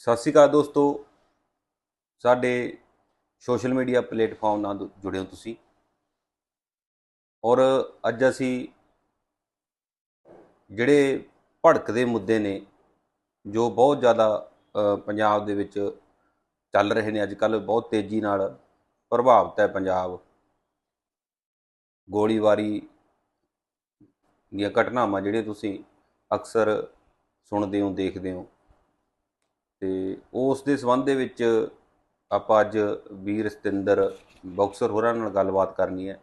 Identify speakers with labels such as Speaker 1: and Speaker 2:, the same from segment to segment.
Speaker 1: ਸਤਿ ਸ਼੍ਰੀ ਅਕਾਲ ਦੋਸਤੋ। ਸਾਡੇ ਸੋਸ਼ਲ ਮੀਡੀਆ ਪਲੇਟਫਾਰਮ ਨਾਲ ਜੁੜੇ ਹੋ ਤੁਸੀਂ। ਔਰ ਅੱਜ ਅਸੀਂ ਜਿਹੜੇ ਭੜਕਦੇ ਮੁੱਦੇ ਨੇ, ਜੋ ਬਹੁਤ ਜ਼ਿਆਦਾ ਪੰਜਾਬ ਦੇ ਵਿੱਚ ਚੱਲ ਰਹੇ ਨੇ ਅੱਜ ਕੱਲ ਬਹੁਤ ਤੇਜ਼ੀ ਨਾਲ ਪ੍ਰਭਾਵਿਤ ਹੈ ਪੰਜਾਬ। ਗੋਲੀਬਾਰੀ ਦੀਆਂ ਘਟਨਾਵਾਂ ਜਿਹੜੀਆਂ ਤੁਸੀਂ ਅਕਸਰ ਸੁਣਦੇ ਹੋ, ਦੇਖਦੇ ਹੋ ਤੇ ਉਸ ਦੇ ਸੰਬੰਧ ਦੇ ਵਿੱਚ ਆਪਾਂ ਅੱਜ ਵੀਰ ਸਤਿੰਦਰ ਬਾਕਸਰ ਹੋਰਾਂ ਨਾਲ ਗੱਲਬਾਤ ਕਰਨੀ ਹੈ।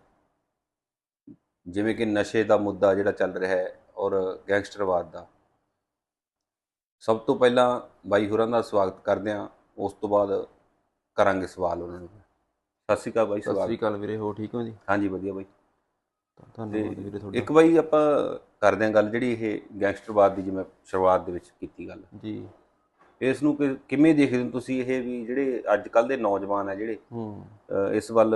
Speaker 1: ਜਿਵੇਂ ਕਿ ਨਸ਼ੇ ਦਾ ਮੁੱਦਾ ਜਿਹੜਾ ਚੱਲ ਰਿਹਾ ਹੈ ਔਰ ਗੈਂਗਸਟਰਵਾਦ ਦਾ। ਸਭ ਤੋਂ ਪਹਿਲਾਂ ਬਾਈ ਹੋਰਾਂ ਦਾ ਸਵਾਗਤ ਕਰਦੇ ਹਾਂ। ਉਸ ਤੋਂ ਬਾਅਦ ਕਰਾਂਗੇ ਸਵਾਲ ਉਹਨਾਂ ਨੂੰ। ਸਤਿ ਸ਼੍ਰੀ ਅਕਾਲ ਬਾਈ
Speaker 2: ਸਤਿ ਸ੍ਰੀ ਅਕਾਲ ਵੀਰੇ ਹੋ ਠੀਕ ਹੋ ਜੀ?
Speaker 1: ਹਾਂਜੀ ਵਧੀਆ ਬਾਈ।
Speaker 2: ਧੰਨਵਾਦ ਵੀਰੇ ਤੁਹਾਡਾ।
Speaker 1: ਇੱਕ ਬਾਈ ਆਪਾਂ ਕਰਦੇ ਹਾਂ ਗੱਲ ਜਿਹੜੀ ਇਹ ਗੈਂਗਸਟਰਵਾਦ ਦੀ ਜਿਵੇਂ ਸ਼ੁਰੂਆਤ ਦੇ ਵਿੱਚ ਕੀਤੀ ਗੱਲ।
Speaker 2: ਜੀ।
Speaker 1: ਇਸ ਨੂੰ ਕਿਵੇਂ ਦੇਖਦੇ ਹੋ ਤੁਸੀਂ ਇਹ ਵੀ ਜਿਹੜੇ ਅੱਜ ਕੱਲ ਦੇ ਨੌਜਵਾਨ ਆ ਜਿਹੜੇ ਇਸ ਵੱਲ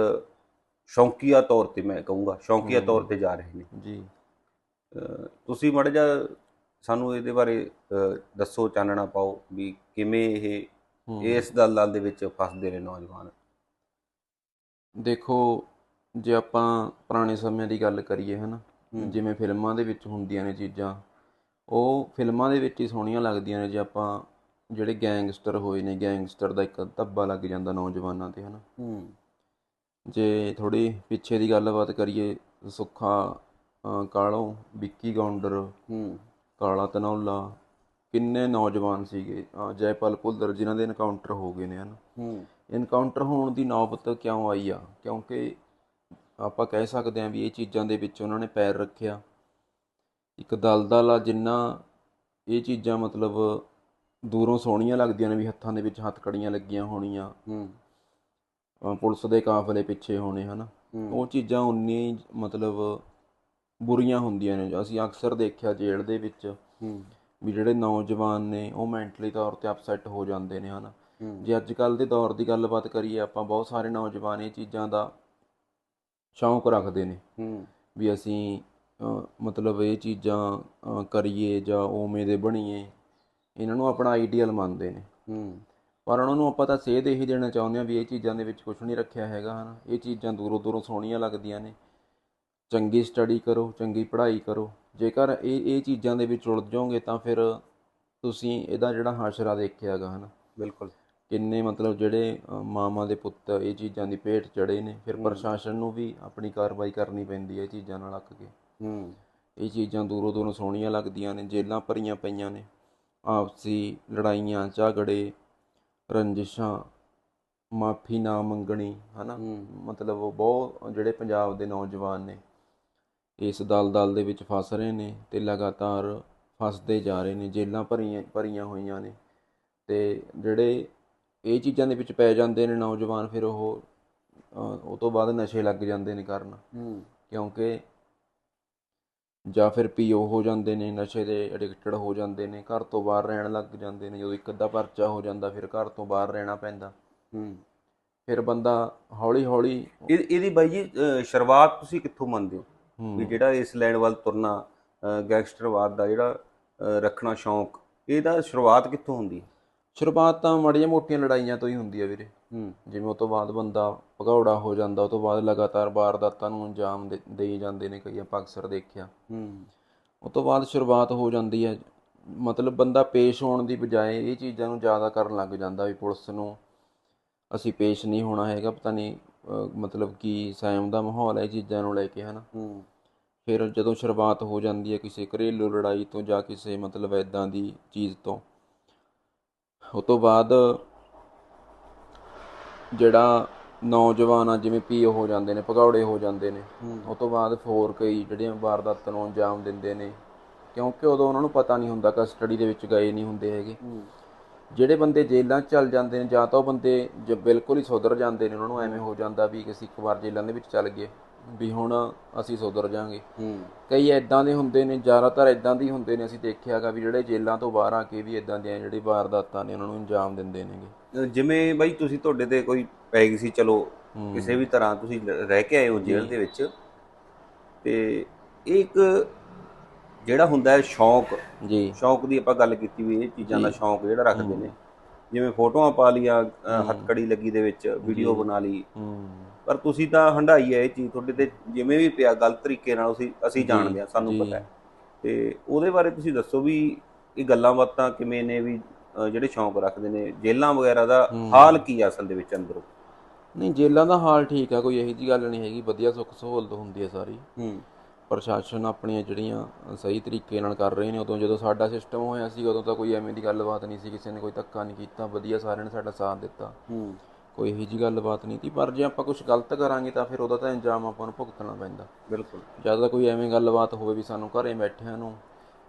Speaker 1: ਸ਼ੌਂਕੀਆ ਤੌਰ ਤੇ ਮੈਂ ਕਹੂੰਗਾ ਸ਼ੌਂਕੀਆ। ਤੌਰ ਤੇ ਜਾ ਰਹੇ ਨੇ
Speaker 2: ਜੀ
Speaker 1: ਤੁਸੀਂ ਮੜ ਜਾ ਸਾਨੂੰ ਇਹਦੇ ਬਾਰੇ ਦੱਸੋ ਚਾਨਣਾ ਪਾਓ ਵੀ ਕਿਵੇਂ ਇਹ। ਇਸ ਦਲਦਲ ਦੇ ਵਿੱਚ ਫਸਦੇ ਨੇ ਨੌਜਵਾਨ
Speaker 2: ਦੇਖੋ ਜੇ ਆਪਾਂ ਪੁਰਾਣੇ ਸਮਿਆਂ ਦੀ ਗੱਲ ਕਰੀਏ ਹਨਾ। ਜਿਵੇਂ ਫਿਲਮਾਂ ਦੇ ਵਿੱਚ ਹੁੰਦੀਆਂ ਨੇ ਚੀਜ਼ਾਂ ਉਹ ਫਿਲਮਾਂ ਦੇ ਵਿੱਚ ਹੀ ਸੋਹਣੀਆਂ ਲੱਗਦੀਆਂ ਨੇ ਜੇ ਆਪਾਂ ਜਿਹੜੇ ਗੈਂਗਸਟਰ ਹੋਏ ਨੇ ਗੈਂਗਸਟਰ ਦਾ ਇੱਕ ਧੱਬਾ ਲੱਗ ਜਾਂਦਾ ਨੌਜਵਾਨਾਂ ਤੇ ਹਨਾ?
Speaker 1: ਹੂੰ।
Speaker 2: ਜੇ ਥੋੜੀ ਪਿੱਛੇ ਦੀ ਗੱਲਬਾਤ ਕਰੀਏ ਸੁੱਖਾ ਕਾਲੋਂ ਵਿੱਕੀ ਗੌਂਡਰ
Speaker 1: ਹੂੰ।
Speaker 2: ਕਾਲਾ ਤਨੌਲਾ ਕਿੰਨੇ ਨੌਜਵਾਨ ਸੀਗੇ? ਜੈਪਾਲ ਭੁੱਲਰ ਜਿਨ੍ਹਾਂ ਦੇ ਐਨਕਾਊਂਟਰ ਹੋ ਗਏ ਨੇ ਹਨ?
Speaker 1: ਹੂੰ।
Speaker 2: ਐਨਕਾਊਂਟਰ ਹੋਣ ਦੀ ਨੌਬਤ ਕਿਉਂ ਆਈ ਆ? ਕਿਉਂਕਿ ਆਪਾਂ ਕਹਿ ਸਕਦੇ ਹਾਂ ਵੀ ਇਹ ਚੀਜ਼ਾਂ ਦੇ ਵਿੱਚ ਉਹਨਾਂ ਨੇ ਪੈਰ ਰੱਖਿਆ। ਇੱਕ ਦਲਦਲ ਆ ਜਿੰਨਾ ਇਹ ਚੀਜ਼ਾਂ ਮਤਲਬ ਦੂਰੋਂ ਸੋਹਣੀਆਂ ਲੱਗਦੀਆਂ ਨੇ ਵੀ ਹੱਥਾਂ ਦੇ ਵਿੱਚ ਹੱਥਕੜੀਆਂ ਲੱਗੀਆਂ ਹੋਣੀਆਂ।
Speaker 1: ਹੂੰ।
Speaker 2: ਪੁਲਿਸ ਦੇ ਕਾਫਲੇ ਪਿੱਛੇ ਹੋਣੇ ਹਨ। ਉਹ ਚੀਜ਼ਾਂ ਉਨੀਆਂ ਹੀ ਮਤਲਬ ਬੁਰੀਆਂ ਹੁੰਦੀਆਂ ਨੇ। ਅਸੀਂ ਅਕਸਰ ਦੇਖਿਆ ਜੇਲ੍ਹ ਦੇ ਵਿੱਚ
Speaker 1: ਹੂੰ।
Speaker 2: ਵੀ ਜਿਹੜੇ ਨੌਜਵਾਨ ਨੇ ਉਹ ਮੈਂਟਲੀ ਤੌਰ ਤੇ ਅਪਸੈਟ ਹੋ ਜਾਂਦੇ ਨੇ ਹਨਾ। ਜੇ ਅੱਜ ਕੱਲ ਦੇ ਦੌਰ ਦੀ ਗੱਲਬਾਤ ਕਰੀਏ ਆਪਾਂ ਬਹੁਤ ਸਾਰੇ ਨੌਜਵਾਨ ਇਹ ਚੀਜ਼ਾਂ ਦਾ ਸ਼ੌਂਕ ਰੱਖਦੇ ਨੇ।
Speaker 1: ਹੂੰ।
Speaker 2: ਵੀ ਅਸੀਂ ਮਤਲਬ ਇਹ ਚੀਜ਼ਾਂ ਕਰੀਏ ਜਾਂ ਉਵੇਂ ਦੇ ਬਣੀਏ। ਇਹਨਾਂ ਨੂੰ ਆਪਣਾ ਆਈਡੀਅਲ ਮੰਨਦੇ ਨੇ।
Speaker 1: ਹੂੰ।
Speaker 2: ਪਰ ਉਹਨਾਂ ਨੂੰ ਆਪਾਂ ਤਾਂ ਸੇਧ ਇਹੀ ਦੇਣਾ ਚਾਹੁੰਦੇ ਹਾਂ ਵੀ ਇਹ ਚੀਜ਼ਾਂ ਦੇ ਵਿੱਚ ਕੁਝ ਨਹੀਂ ਰੱਖਿਆ ਹੈਗਾ ਹਨਾ। ਇਹ ਚੀਜ਼ਾਂ ਦੂਰੋਂ ਦੂਰੋਂ ਸੋਹਣੀਆਂ ਲੱਗਦੀਆਂ ਨੇ। ਚੰਗੀ ਸਟੱਡੀ ਕਰੋ ਚੰਗੀ ਪੜ੍ਹਾਈ ਕਰੋ। ਜੇਕਰ ਇਹ ਇਹ ਚੀਜ਼ਾਂ ਦੇ ਵਿੱਚ ਉਲਝ ਜਾਓਗੇ ਤਾਂ ਫਿਰ ਤੁਸੀਂ ਇਹਦਾ ਜਿਹੜਾ ਹਾਸ਼ਰਾ ਦੇਖਿਆ ਹੈਗਾ ਹਨਾ।
Speaker 1: ਬਿਲਕੁਲ।
Speaker 2: ਕਿੰਨੇ ਮਤਲਬ ਜਿਹੜੇ ਮਾਵਾਂ ਦੇ ਪੁੱਤ ਇਹ ਚੀਜ਼ਾਂ ਦੀ ਭੇਟ ਚੜੇ ਨੇ। ਫਿਰ। ਪ੍ਰਸ਼ਾਸਨ ਨੂੰ ਵੀ ਆਪਣੀ ਕਾਰਵਾਈ ਕਰਨੀ ਪੈਂਦੀ ਹੈ ਇਹ ਚੀਜ਼ਾਂ ਨਾਲ ਅੱਕ ਕੇ।
Speaker 1: ਹੂੰ।
Speaker 2: ਇਹ ਚੀਜ਼ਾਂ ਦੂਰੋਂ ਦੂਰੋਂ ਸੋਹਣੀਆਂ ਲੱਗਦੀਆਂ ਨੇ ਜੇਲਾਂ ਭਰੀਆਂ ਪਈਆਂ ਨੇ। ਆਪਸੀ ਲੜਾਈਆਂ ਝਗੜੇ ਰੰਜਿਸ਼ਾਂ ਮਾਫੀ ਨਾ ਮੰਗਣੀ ਹਨਾ? ਮਤਲਬ ਉਹ ਬਹੁਤ ਜਿਹੜੇ ਪੰਜਾਬ ਦੇ ਨੌਜਵਾਨ ਨੇ ਇਸ ਦਲਦਲ ਦੇ ਵਿੱਚ ਫਸ ਰਹੇ ਨੇ ਤੇ ਲਗਾਤਾਰ ਫਸਦੇ ਜਾ ਰਹੇ ਨੇ ਜੇਲਾਂ ਭਰੀਆਂ ਭਰੀਆਂ ਹੋਈਆਂ ਨੇ ਤੇ ਜਿਹੜੇ ਇਹ ਚੀਜ਼ਾਂ ਦੇ ਵਿੱਚ ਪੈ ਜਾਂਦੇ ਨੇ ਨੌਜਵਾਨ ਫਿਰ ਉਹ ਉਹ ਤੋਂ ਬਾਅਦ ਨਸ਼ੇ ਲੱਗ ਜਾਂਦੇ ਨੇ ਕਰਨ।
Speaker 1: ਹੂੰ।
Speaker 2: ਕਿਉਂਕਿ ਜਾਂ ਫਿਰ ਪੀਓ ਹੋ ਜਾਂਦੇ ਨੇ ਨਸ਼ੇ ਦੇ ਐਡਿਕਟਡ ਹੋ ਜਾਂਦੇ ਨੇ ਘਰ ਤੋਂ ਬਾਹਰ ਰਹਿਣ ਲੱਗ ਜਾਂਦੇ ਨੇ ਜਦੋਂ ਇੱਕ ਅੱਧਾ ਪਰਚਾ ਹੋ ਜਾਂਦਾ ਫਿਰ ਘਰ ਤੋਂ ਬਾਹਰ ਰਹਿਣਾ ਪੈਂਦਾ।
Speaker 1: ਹੂੰ।
Speaker 2: ਫਿਰ ਬੰਦਾ ਹੌਲੀ ਹੌਲੀ
Speaker 1: ਇਹ- ਇਹਦੀ ਬਾਈ ਜੀ ਸ਼ੁਰੂਆਤ ਤੁਸੀਂ ਕਿੱਥੋਂ ਮੰਨਦੇ ਹੋ? ਵੀ ਜਿਹੜਾ ਇਸ ਲਾਈਨ ਵੱਲ ਤੁਰਨਾ ਗੈਂਗਸਟਰਵਾਦ ਦਾ ਜਿਹੜਾ ਰੱਖਣਾ ਸ਼ੌਂਕ ਇਹਦਾ ਸ਼ੁਰੂਆਤ ਕਿੱਥੋਂ ਹੁੰਦੀ ਹੈ?
Speaker 2: ਸ਼ੁਰੂਆਤ ਤਾਂ ਮਾੜੀਆਂ ਮੋਟੀਆਂ ਲੜਾਈਆਂ ਤੋਂ ਹੀ ਹੁੰਦੀ ਆ ਵੀਰੇ।
Speaker 1: ਹੂੰ
Speaker 2: ਜਿਵੇਂ ਉਹ ਤੋਂ ਬਾਅਦ ਬੰਦਾ ਭਗੌੜਾ ਹੋ ਜਾਂਦਾ ਉਹ ਤੋਂ ਬਾਅਦ ਲਗਾਤਾਰ ਵਾਰਦਾਤਾਂ ਨੂੰ ਅੰਜਾਮ ਦੇ ਦੇਈ ਜਾਂਦੇ ਨੇ ਕਈ ਆਪਾਂ ਅਕਸਰ ਦੇਖਿਆ।
Speaker 1: ਹੂੰ
Speaker 2: ਉਹ ਤੋਂ ਬਾਅਦ ਸ਼ੁਰੂਆਤ ਹੋ ਜਾਂਦੀ ਹੈ ਮਤਲਬ ਬੰਦਾ ਪੇਸ਼ ਹੋਣ ਦੀ ਬਜਾਏ ਇਹ ਚੀਜ਼ਾਂ ਨੂੰ ਜ਼ਿਆਦਾ ਕਰਨ ਲੱਗ ਜਾਂਦਾ ਵੀ ਪੁਲਿਸ ਨੂੰ। ਅਸੀਂ ਪੇਸ਼ ਨਹੀਂ ਹੋਣਾ ਹੈਗਾ ਪਤਾ ਨਹੀਂ ਅਹ, ਮਤਲਬ ਕੀ ਸਾਇਮ ਦਾ ਮਾਹੌਲ ਹੈ ਇਹ ਚੀਜ਼ਾਂ ਨੂੰ ਲੈ ਕੇ ਹਨਾ।
Speaker 1: ਹੂੰ।
Speaker 2: ਫਿਰ ਜਦੋਂ ਸ਼ੁਰੂਆਤ ਹੋ ਜਾਂਦੀ ਹੈ ਕਿਸੇ ਘਰੇਲੂ ਲੜਾਈ ਤੋਂ ਜਾਂ ਕਿਸੇ ਮਤਲਬ ਐਦਾਂ ਦੀ ਚੀਜ਼ ਤੋਂ ਉਹ ਤੋਂ ਬਾਅਦ ਜਿਹੜਾ ਨੌਜਵਾਨ ਆ ਜਿਵੇਂ ਪੀਓ ਹੋ ਜਾਂਦੇ ਨੇ ਭਗੌੜੇ ਹੋ ਜਾਂਦੇ ਨੇ ਉਹ ਤੋਂ ਬਾਅਦ ਹੋਰ ਕਈ ਜਿਹੜੀਆਂ ਵਾਰਦਾਤਾਂ ਨੂੰ ਅੰਜਾਮ ਦਿੰਦੇ ਨੇ ਕਿਉਂਕਿ ਉਦੋਂ ਉਹਨਾਂ ਨੂੰ ਪਤਾ ਨਹੀਂ ਹੁੰਦਾ ਕਸਟਡੀ ਦੇ ਵਿੱਚ ਗਏ ਨਹੀਂ ਹੁੰਦੇ ਹੈਗੇ। ਜਿਹੜੇ ਬੰਦੇ ਜੇਲ੍ਹਾਂ ਚੱਲ ਜਾਂਦੇ ਨੇ ਜਾਂ ਤਾਂ ਉਹ ਬੰਦੇ ਜ ਬਿਲਕੁਲ ਹੀ ਸੁਧਰ ਜਾਂਦੇ ਨੇ ਉਹਨਾਂ ਨੂੰ ਐਵੇਂ ਹੋ ਜਾਂਦਾ ਵੀ ਅਸੀਂ ਇੱਕ ਵਾਰ ਜੇਲ੍ਹਾਂ ਦੇ ਵਿੱਚ ਚੱਲ ਗਏ। ਵੀ ਹੁਣ ਅਸੀਂ ਸੁਧਰ ਜਾਾਂਗੇ।
Speaker 1: ਹੂੰ।
Speaker 2: ਕਈ ਐਦਾਂ ਦੇ ਹੁੰਦੇ ਨੇ ਜ਼ਿਆਦਾਤਰ ਐਦਾਂ ਦੇ ਹੁੰਦੇ ਨੇ ਅਸੀਂ ਦੇਖਿਆਗਾ ਵੀ ਜਿਹੜੇ ਜੇਲ੍ਹਾਂ ਤੋਂ ਬਾਹਰ ਆ ਕੇ ਵੀ ਐਦਾਂ ਦੀਆਂ ਜਿਹੜੀ ਵਾਰਦਾਤਾਂ ਨੇ ਉਹਨਾਂ ਨੂੰ ਅੰਜਾਮ ਦਿੰਦੇ ਨੇਗੇ।
Speaker 1: ਜਿਵੇਂ ਬਾਈ ਤੁਸੀਂ ਤੁਹਾਡੇ ਤੇ ਕੋਈ ਪੈ ਗਈ ਸੀ ਚਲੋ। ਕਿਸੇ ਵੀ ਤਰ੍ਹਾਂ ਤੁਸੀਂ ਰਹਿ ਕੇ ਆਏ ਹੋ ਜੇਲ੍ਹ ਦੇ ਵਿੱਚ ਤੇ ਇਹ ਇੱਕ ਜਿਹੜਾ ਹੁੰਦਾ ਹੈ ਸ਼ੌਂਕ
Speaker 2: ਜੀ।
Speaker 1: ਸ਼ੌਂਕ ਦੀ ਆਪਾਂ ਗੱਲ ਕੀਤੀ ਵੀ ਇਹ ਚੀਜ਼ਾਂ ਦਾ। ਸ਼ੌਂਕ ਜਿਹੜਾ ਰੱਖਦੇ ਨੇ। ਜਿਵੇਂ ਫੋਟੋਆਂ ਪਾ ਲੀਆਂ ਹੱਥਕੜੀ ਲੱਗੀ ਦੇ ਵਿੱਚ ਵੀਡੀਓ ਬਣਾ ਲਈ।
Speaker 2: ਹੂੰ।
Speaker 1: ਪਰ ਤੁਸੀਂ ਤਾਂ ਹੰਡਾਈ ਹੈ ਇਹ ਚੀਜ਼ ਤੁਹਾਡੇ ਤੇ ਜਿਵੇਂ ਵੀ ਪਿਆ ਗਲਤ ਤਰੀਕੇ ਨਾਲ ਅਸੀਂ ਅਸੀਂ ਜਾਣਦੇ ਹਾਂ ਸਾਨੂੰ। ਪਤਾ ਹੈ। ਤੇ ਉਹਦੇ ਬਾਰੇ ਤੁਸੀਂ ਦੱਸੋ ਵੀ ਇਹ ਗੱਲਾਂ ਬਾਤਾਂ ਕਿਵੇਂ ਨੇ ਵੀ ਜਿਹੜੇ ਸ਼ੌਂਕ ਰੱਖਦੇ ਨੇ ਜੇਲਾਂ ਵਗੈਰਾ ਦਾ ਹਾਲ ਕੀ ਆ ਅਸਲ ਦੇ ਵਿੱਚ ਅੰਦਰੋਂ?
Speaker 2: ਨਹੀਂ ਜੇਲਾਂ ਦਾ ਹਾਲ ਠੀਕ ਆ ਕੋਈ ਇਹੋ ਜੀ ਗੱਲ ਨਹੀਂ ਹੈਗੀ ਵਧੀਆ ਸੁੱਖ ਸਹੂਲਤ ਹੁੰਦੀ ਹੈ ਸਾਰੀ।
Speaker 1: ਹੂੰ।
Speaker 2: ਪ੍ਰਸ਼ਾਸਨ ਆਪਣੀਆਂ ਜਿਹੜੀਆਂ ਸਹੀ ਤਰੀਕੇ ਨਾਲ ਕਰ ਰਹੇ ਨੇ ਉਦੋਂ ਜਦੋਂ ਸਾਡਾ ਸਿਸਟਮ ਹੋਇਆ ਸੀ ਉਦੋਂ ਤਾਂ ਕੋਈ ਐਵੇਂ ਦੀ ਗੱਲਬਾਤ ਨਹੀਂ ਸੀ ਕਿਸੇ ਨੇ ਕੋਈ ਧੱਕਾ ਨਹੀਂ ਕੀਤਾ ਵਧੀਆ ਸਾਰਿਆਂ ਨੇ ਸਾਡਾ ਸਾਥ ਦਿੱਤਾ।
Speaker 1: ਹੂੰ।
Speaker 2: ਕੋਈ ਇਹੋ ਜੀ ਗੱਲਬਾਤ ਨਹੀਂ ਸੀ ਪਰ ਜੇ ਆਪਾਂ ਕੁਝ ਗਲਤ ਕਰਾਂਗੇ ਤਾਂ ਫਿਰ ਉਹਦਾ ਤਾਂ ਇੰਜਾਮ ਆਪਾਂ ਨੂੰ ਭੁਗਤਣਾ ਪੈਂਦਾ।
Speaker 1: ਬਿਲਕੁਲ।
Speaker 2: ਜਦ ਤਾਂ ਕੋਈ ਐਵੇਂ ਗੱਲਬਾਤ ਹੋਵੇ ਵੀ ਸਾਨੂੰ ਘਰੇ ਬੈਠਿਆਂ ਨੂੰ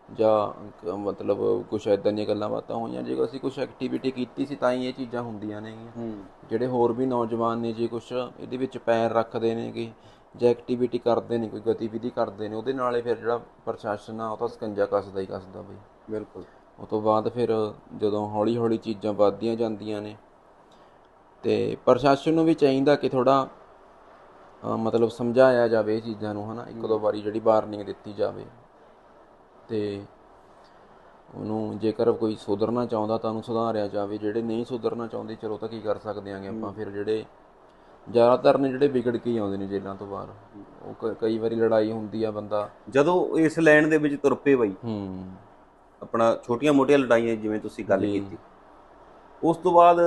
Speaker 2: ਜਾਂ ਮਤਲਬ ਕੁਝ ਐਦਾਂ ਦੀਆਂ ਗੱਲਾਂ ਬਾਤਾਂ ਹੋਈਆਂ ਜੇ ਅਸੀਂ ਕੁਝ ਐਕਟੀਵਿਟੀ ਕੀਤੀ ਸੀ ਤਾਂ ਹੀ ਇਹ ਚੀਜ਼ਾਂ ਹੁੰਦੀਆਂ ਨੇਗੀਆਂ। ਜਿਹੜੇ ਹੋਰ ਵੀ ਨੌਜਵਾਨ ਨੇ ਜੇ ਕੁਝ ਇਹਦੇ ਵਿੱਚ ਪੈਰ ਰੱਖਦੇ ਨੇ ਕਿ ਜੇ ਐਕਟੀਵਿਟੀ ਕਰਦੇ ਨੇ ਕੋਈ ਗਤੀਵਿਧੀ ਕਰਦੇ ਨੇ ਉਹਦੇ ਨਾਲੇ ਫਿਰ ਜਿਹੜਾ ਪ੍ਰਸ਼ਾਸਨ ਆ ਉਹ ਤਾਂ ਸਕੰਜਾ ਕੱਸਦਾ ਹੀ ਕੱਸਦਾ ਬਈ।
Speaker 1: ਬਿਲਕੁਲ।
Speaker 2: ਉਹ ਤੋਂ ਬਾਅਦ ਫਿਰ ਜਦੋਂ ਹੌਲੀ ਹੌਲੀ ਚੀਜ਼ਾਂ ਵੱਧਦੀਆਂ ਜਾਂਦੀਆਂ ਨੇ ਤੇ ਪ੍ਰਸ਼ਾਸਨ ਨੂੰ ਵੀ ਚਾਹੀਦਾ ਕਿ ਥੋੜਾ ਮਤਲਬ ਸਮਝਾਇਆ ਜਾਵੇ ਇਹ ਚੀਜ਼ਾਂ ਨੂੰ ਹਨਾ? ਇੱਕ ਦੋ ਵਾਰੀ ਜਿਹੜੀ ਵਾਰਨਿੰਗ ਦਿੱਤੀ ਜਾਵੇ। ਤੇ ਉਹਨੂੰ ਜੇਕਰ ਕੋਈ ਸੁਧਰਨਾ ਚਾਹੁੰਦਾ ਤਾਂ ਉਹਨੂੰ ਸੁਧਾਰਿਆ ਜਾਵੇ। ਜਿਹੜੇ ਨਹੀਂ ਸੁਧਰਨਾ ਚਾਹੁੰਦੇ ਚਲੋ ਤਾਂ ਕੀ ਕਰ ਸਕਦੇ ਆਂਗੇ ਆਪਾਂ? ਫਿਰ ਜਿਹੜੇ ਜ਼ਿਆਦਾਤਰ ਨੇ ਜਿਹੜੇ ਵਿਗੜ ਕੇ ਆਉਂਦੇ ਨੇ ਜੇਲ੍ਹਾਂ ਤੋਂ ਬਾਹਰ। ਉਹ ਕਈ ਵਾਰੀ ਲੜਾਈ ਹੁੰਦੀ ਆ ਬੰਦਾ।
Speaker 1: ਜਦੋਂ ਇਸ ਲਾਈਨ ਦੇ ਵਿੱਚ ਤੁਰ ਪਏ ਬਾਈ
Speaker 2: ਹੂੰ।
Speaker 1: ਆਪਣਾ ਛੋਟੀਆਂ-ਮੋਟੀਆਂ ਲੜਾਈਆਂ ਜਿਵੇਂ ਤੁਸੀਂ ਗੱਲ ਕੀਤੀ ਉਸ ਤੋਂ ਬਾਅਦ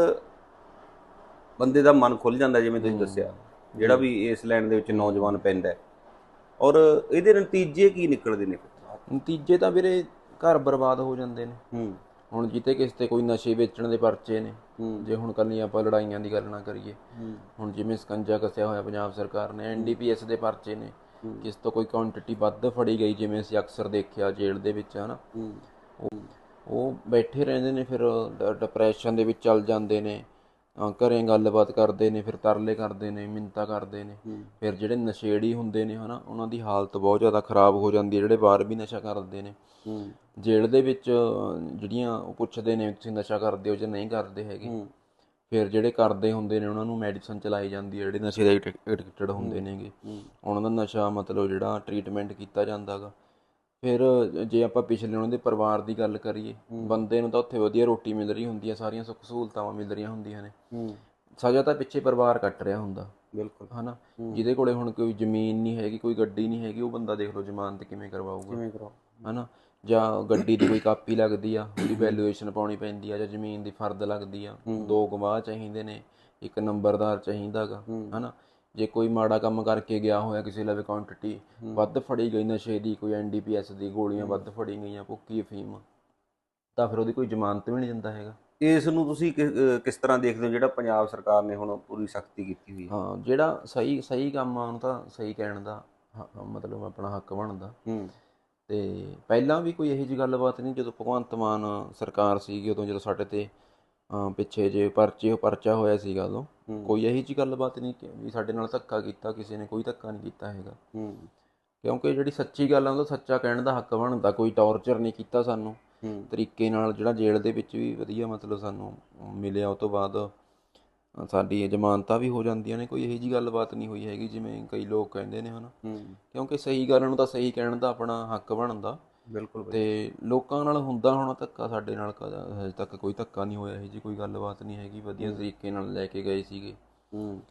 Speaker 1: ਬੰਦੇ ਦਾ ਮਨ ਖੁੱਲ ਜਾਂਦਾ ਜਿਵੇਂ ਤੁਸੀਂ ਦੱਸਿਆ। ਜਿਹੜਾ ਵੀ ਇਸ ਲਾਈਨ ਦੇ ਵਿੱਚ ਨੌਜਵਾਨ ਪੈਂਦਾ ਹੈ। ਔਰ ਇਹਦੇ ਨਤੀਜੇ ਕੀ ਨਿਕਲਦੇ ਨੇ
Speaker 2: ਨਤੀਜੇ ਤਾਂ ਵੀਰੇ ਘਰ ਬਰਬਾਦ ਹੋ ਜਾਂਦੇ ਨੇ।
Speaker 1: ਹੂੰ।
Speaker 2: ਹੁਣ ਜਿੱਤੇ ਕਿਸੇ ਤੇ ਕੋਈ ਨਸ਼ੇ ਵੇਚਣ ਦੇ ਪਰਚੇ ਨੇ। ਜੇ ਹੁਣ ਕੱਲੀ ਆਪਾਂ ਲੜਾਈਆਂ ਦੀ ਗੱਲ ਨਾ ਕਰੀਏ। ਹੁਣ ਜਿਵੇਂ ਸਕੰਜਾ ਕੱਸਿਆ ਹੋਇਆ ਪੰਜਾਬ ਸਰਕਾਰ ਨੇ ਐਨਡੀਪੀਐਸ ਦੇ ਪਰਚੇ ਨੇ। ਕਿਸ ਤੋਂ ਕੋਈ ਕੁਆਂਟੀਟੀ ਵੱਧ ਫੜੀ ਗਈ ਜਿਵੇਂ ਅਸੀਂ ਅਕਸਰ ਦੇਖਿਆ ਜੇਲ੍ਹ ਦੇ ਵਿੱਚ ਹਨਾ। ਉਹ ਬੈਠੇ ਰਹਿੰਦੇ ਨੇ ਫਿਰ ਡਿਪਰੈਸ਼ਨ ਦੇ ਵਿੱਚ ਚੱਲ ਜਾਂਦੇ ਨੇ। ਘਰੇ ਗੱਲਬਾਤ ਕਰਦੇ ਨੇ ਫਿਰ ਤਰਲੇ ਕਰਦੇ ਨੇ ਮਿੰਤਾ ਕਰਦੇ ਨੇ। ਫਿਰ ਜਿਹੜੇ ਨਸ਼ੇੜੀ ਹੁੰਦੇ ਨੇ ਹਨਾ ਉਹਨਾਂ ਦੀ ਹਾਲਤ ਬਹੁਤ ਜ਼ਿਆਦਾ ਖਰਾਬ ਹੋ ਜਾਂਦੀ ਹੈ ਜਿਹੜੇ ਬਾਹਰ ਵੀ ਨਸ਼ਾ ਕਰਦੇ ਨੇ। ਜੇਲ੍ਹ ਦੇ ਵਿੱਚ ਜਿਹੜੀਆਂ ਉਹ ਪੁੱਛਦੇ ਨੇ ਤੁਸੀਂ ਨਸ਼ਾ ਕਰਦੇ ਹੋ ਜਾਂ ਨਹੀਂ ਕਰਦੇ ਹੈਗੇ। ਫਿਰ ਜਿਹੜੇ ਕਰਦੇ ਹੁੰਦੇ ਨੇ ਉਹਨਾਂ ਨੂੰ ਮੈਡੀਸਨ ਚਲਾਈ ਜਾਂਦੀ ਹੈ ਜਿਹੜੇ ਨਸ਼ੇ ਦੇ ਐਡਿਕਟਡ ਹੁੰਦੇ ਨੇਗੇ। ਉਹਨਾਂ ਦਾ ਨਸ਼ਾ ਮਤਲਬ ਜਿਹੜਾ ਟ੍ਰੀਟਮੈਂਟ ਕੀਤਾ ਜਾਂਦਾਗਾ ਫਿਰ ਜੇ ਆਪਾਂ ਪਿਛਲੇ ਉਹਨਾਂ ਦੇ ਪਰਿਵਾਰ ਦੀ ਗੱਲ ਕਰੀਏ ਬੰਦੇ ਨੂੰ ਤਾਂ ਉੱਥੇ ਵਧੀਆ ਰੋਟੀ ਮਿਲ ਰਹੀ ਹੁੰਦੀ ਹੈ ਸਾਰੀਆਂ ਸੁੱਖ ਸਹੂਲਤਾਵਾਂ ਮਿਲ ਰਹੀਆਂ ਹੁੰਦੀਆਂ ਨੇ। ਸਜ਼ਾ ਤਾਂ ਪਿੱਛੇ ਪਰਿਵਾਰ ਕੱਟ ਰਿਹਾ ਹੁੰਦਾ।
Speaker 1: ਬਿਲਕੁਲ।
Speaker 2: ਹਨਾ? ਜਿਹਦੇ ਕੋਲੇ ਹੁਣ ਕੋਈ ਜ਼ਮੀਨ ਨਹੀਂ ਹੈਗੀ ਕੋਈ ਗੱਡੀ ਨਹੀਂ ਹੈਗੀ ਉਹ ਬੰਦਾ ਦੇਖ ਲਓ ਜ਼ਮਾਨਤ ਕਿਵੇਂ ਕਰਵਾਊਗਾ।
Speaker 1: ਕਿਵੇਂ ਕਰੋ
Speaker 2: ਹਨਾ? ਜਾਂ ਗੱਡੀ ਦੀ ਕੋਈ ਕਾਪੀ ਲੱਗਦੀ ਆ ਉਹਦੀ ਵੈਲਿਊਏਸ਼ਨ ਪਾਉਣੀ ਪੈਂਦੀ ਆ ਜਾਂ ਜ਼ਮੀਨ ਦੀ ਫਰਦ ਲੱਗਦੀ ਆ। ਦੋ ਗਵਾਹ ਚਾਹੀਦੇ ਨੇ ਇੱਕ ਨੰਬਰਦਾਰ ਚਾਹੀਦਾਗਾ ਹਨਾ? ਜੇ ਕੋਈ ਮਾੜਾ ਕੰਮ ਕਰਕੇ ਗਿਆ ਹੋਇਆ ਕਿਸੇ ਲਵੇ ਕੁਆਂਟੀਟੀ ਵੱਧ ਫੜੀ ਗਈ ਨਸ਼ੇ ਦੀ ਕੋਈ ਐਨਡੀਪੀਐਸ ਦੀ ਗੋਲੀਆਂ ਵੱਧ ਫੜੀ ਗਈਆਂ ਭੁੱਕੀ ਅਫੀਮ ਤਾਂ ਫਿਰ ਉਹਦੀ ਕੋਈ ਜ਼ਮਾਨਤ ਵੀ ਨਹੀਂ ਦਿੰਦਾ ਹੈਗਾ।
Speaker 1: ਇਸ ਨੂੰ ਤੁਸੀਂ ਕਿਸ ਤਰ੍ਹਾਂ ਦੇਖਦੇ ਹੋ ਜਿਹੜਾ ਪੰਜਾਬ ਸਰਕਾਰ ਨੇ ਹੁਣ ਪੂਰੀ ਸਖਤੀ ਕੀਤੀ ਹੋਈ ਹੈ?
Speaker 2: ਜਿਹੜਾ ਸਹੀ ਸਹੀ ਕੰਮ ਆ ਉਹਨੂੰ ਤਾਂ ਸਹੀ ਕਹਿਣ ਦਾ ਮਤਲਬ ਆਪਣਾ ਹੱਕ ਬਣਦਾ।
Speaker 1: ਹੂੰ।
Speaker 2: ਤੇ ਪਹਿਲਾਂ ਵੀ ਕੋਈ ਇਹੋ ਜਿਹੀ ਗੱਲਬਾਤ ਨਹੀਂ ਜਦੋਂ ਭਗਵੰਤ ਮਾਨ ਸਰਕਾਰ ਸੀਗੀ ਉਦੋਂ ਜਦੋਂ ਸਾਡੇ ਤੇ ਪਿੱਛੇ ਜੇ ਪਰਚੇ ਪਰਚਾ ਹੋਇਆ ਸੀਗਾ ਉਦੋਂ। ਕੋਈ ਇਹੋ ਜਿਹੀ ਗੱਲਬਾਤ ਨਹੀਂ ਕਿ ਵੀ ਸਾਡੇ ਨਾਲ ਧੱਕਾ ਕੀਤਾ ਕਿਸੇ ਨੇ ਕੋਈ ਧੱਕਾ ਨਹੀਂ ਕੀਤਾ ਹੈਗਾ। ਕਿਉਂਕਿ ਜਿਹੜੀ ਸੱਚੀ ਗੱਲ ਆ ਉਹਦਾ ਸੱਚਾ ਕਹਿਣ ਦਾ ਹੱਕ ਬਣਦਾ ਕੋਈ ਟੌਰਚਰ ਨਹੀਂ ਕੀਤਾ ਸਾਨੂੰ। ਤਰੀਕੇ ਨਾਲ ਜਿਹੜਾ ਜੇਲ੍ਹ ਦੇ ਵਿੱਚ ਵੀ ਵਧੀਆ ਮਤਲਬ ਸਾਨੂੰ ਮਿਲਿਆ ਉਹ ਤੋਂ ਬਾਅਦ ਸਾਡੀ ਜ਼ਮਾਨਤਾਂ ਵੀ ਹੋ ਜਾਂਦੀਆਂ ਨੇ ਕੋਈ ਇਹੋ ਜਿਹੀ ਗੱਲਬਾਤ ਨਹੀਂ ਹੋਈ ਹੈਗੀ ਜਿਵੇਂ ਕਈ ਲੋਕ ਕਹਿੰਦੇ ਨੇ ਹਨਾ। ਕਿਉਂਕਿ ਸਹੀ ਗੱਲ ਨੂੰ ਤਾਂ ਸਹੀ ਕਹਿਣ ਦਾ ਆਪਣਾ ਹੱਕ ਬਣਦਾ।
Speaker 1: ਬਿਲਕੁਲ।
Speaker 2: ਤੇ ਲੋਕਾਂ ਨਾਲ ਹੁੰਦਾ ਹੋਣਾ ਧੱਕਾ ਸਾਡੇ ਨਾਲ ਹਜੇ ਤੱਕ ਕੋਈ ਧੱਕਾ ਨਹੀਂ ਹੋਇਆ ਇਹੋ ਜੀ ਕੋਈ ਗੱਲਬਾਤ ਨਹੀਂ ਹੈਗੀ ਵਧੀਆ ਤਰੀਕੇ ਨਾਲ ਲੈ ਕੇ ਗਏ ਸੀਗੇ।
Speaker 1: ਹੂੰ।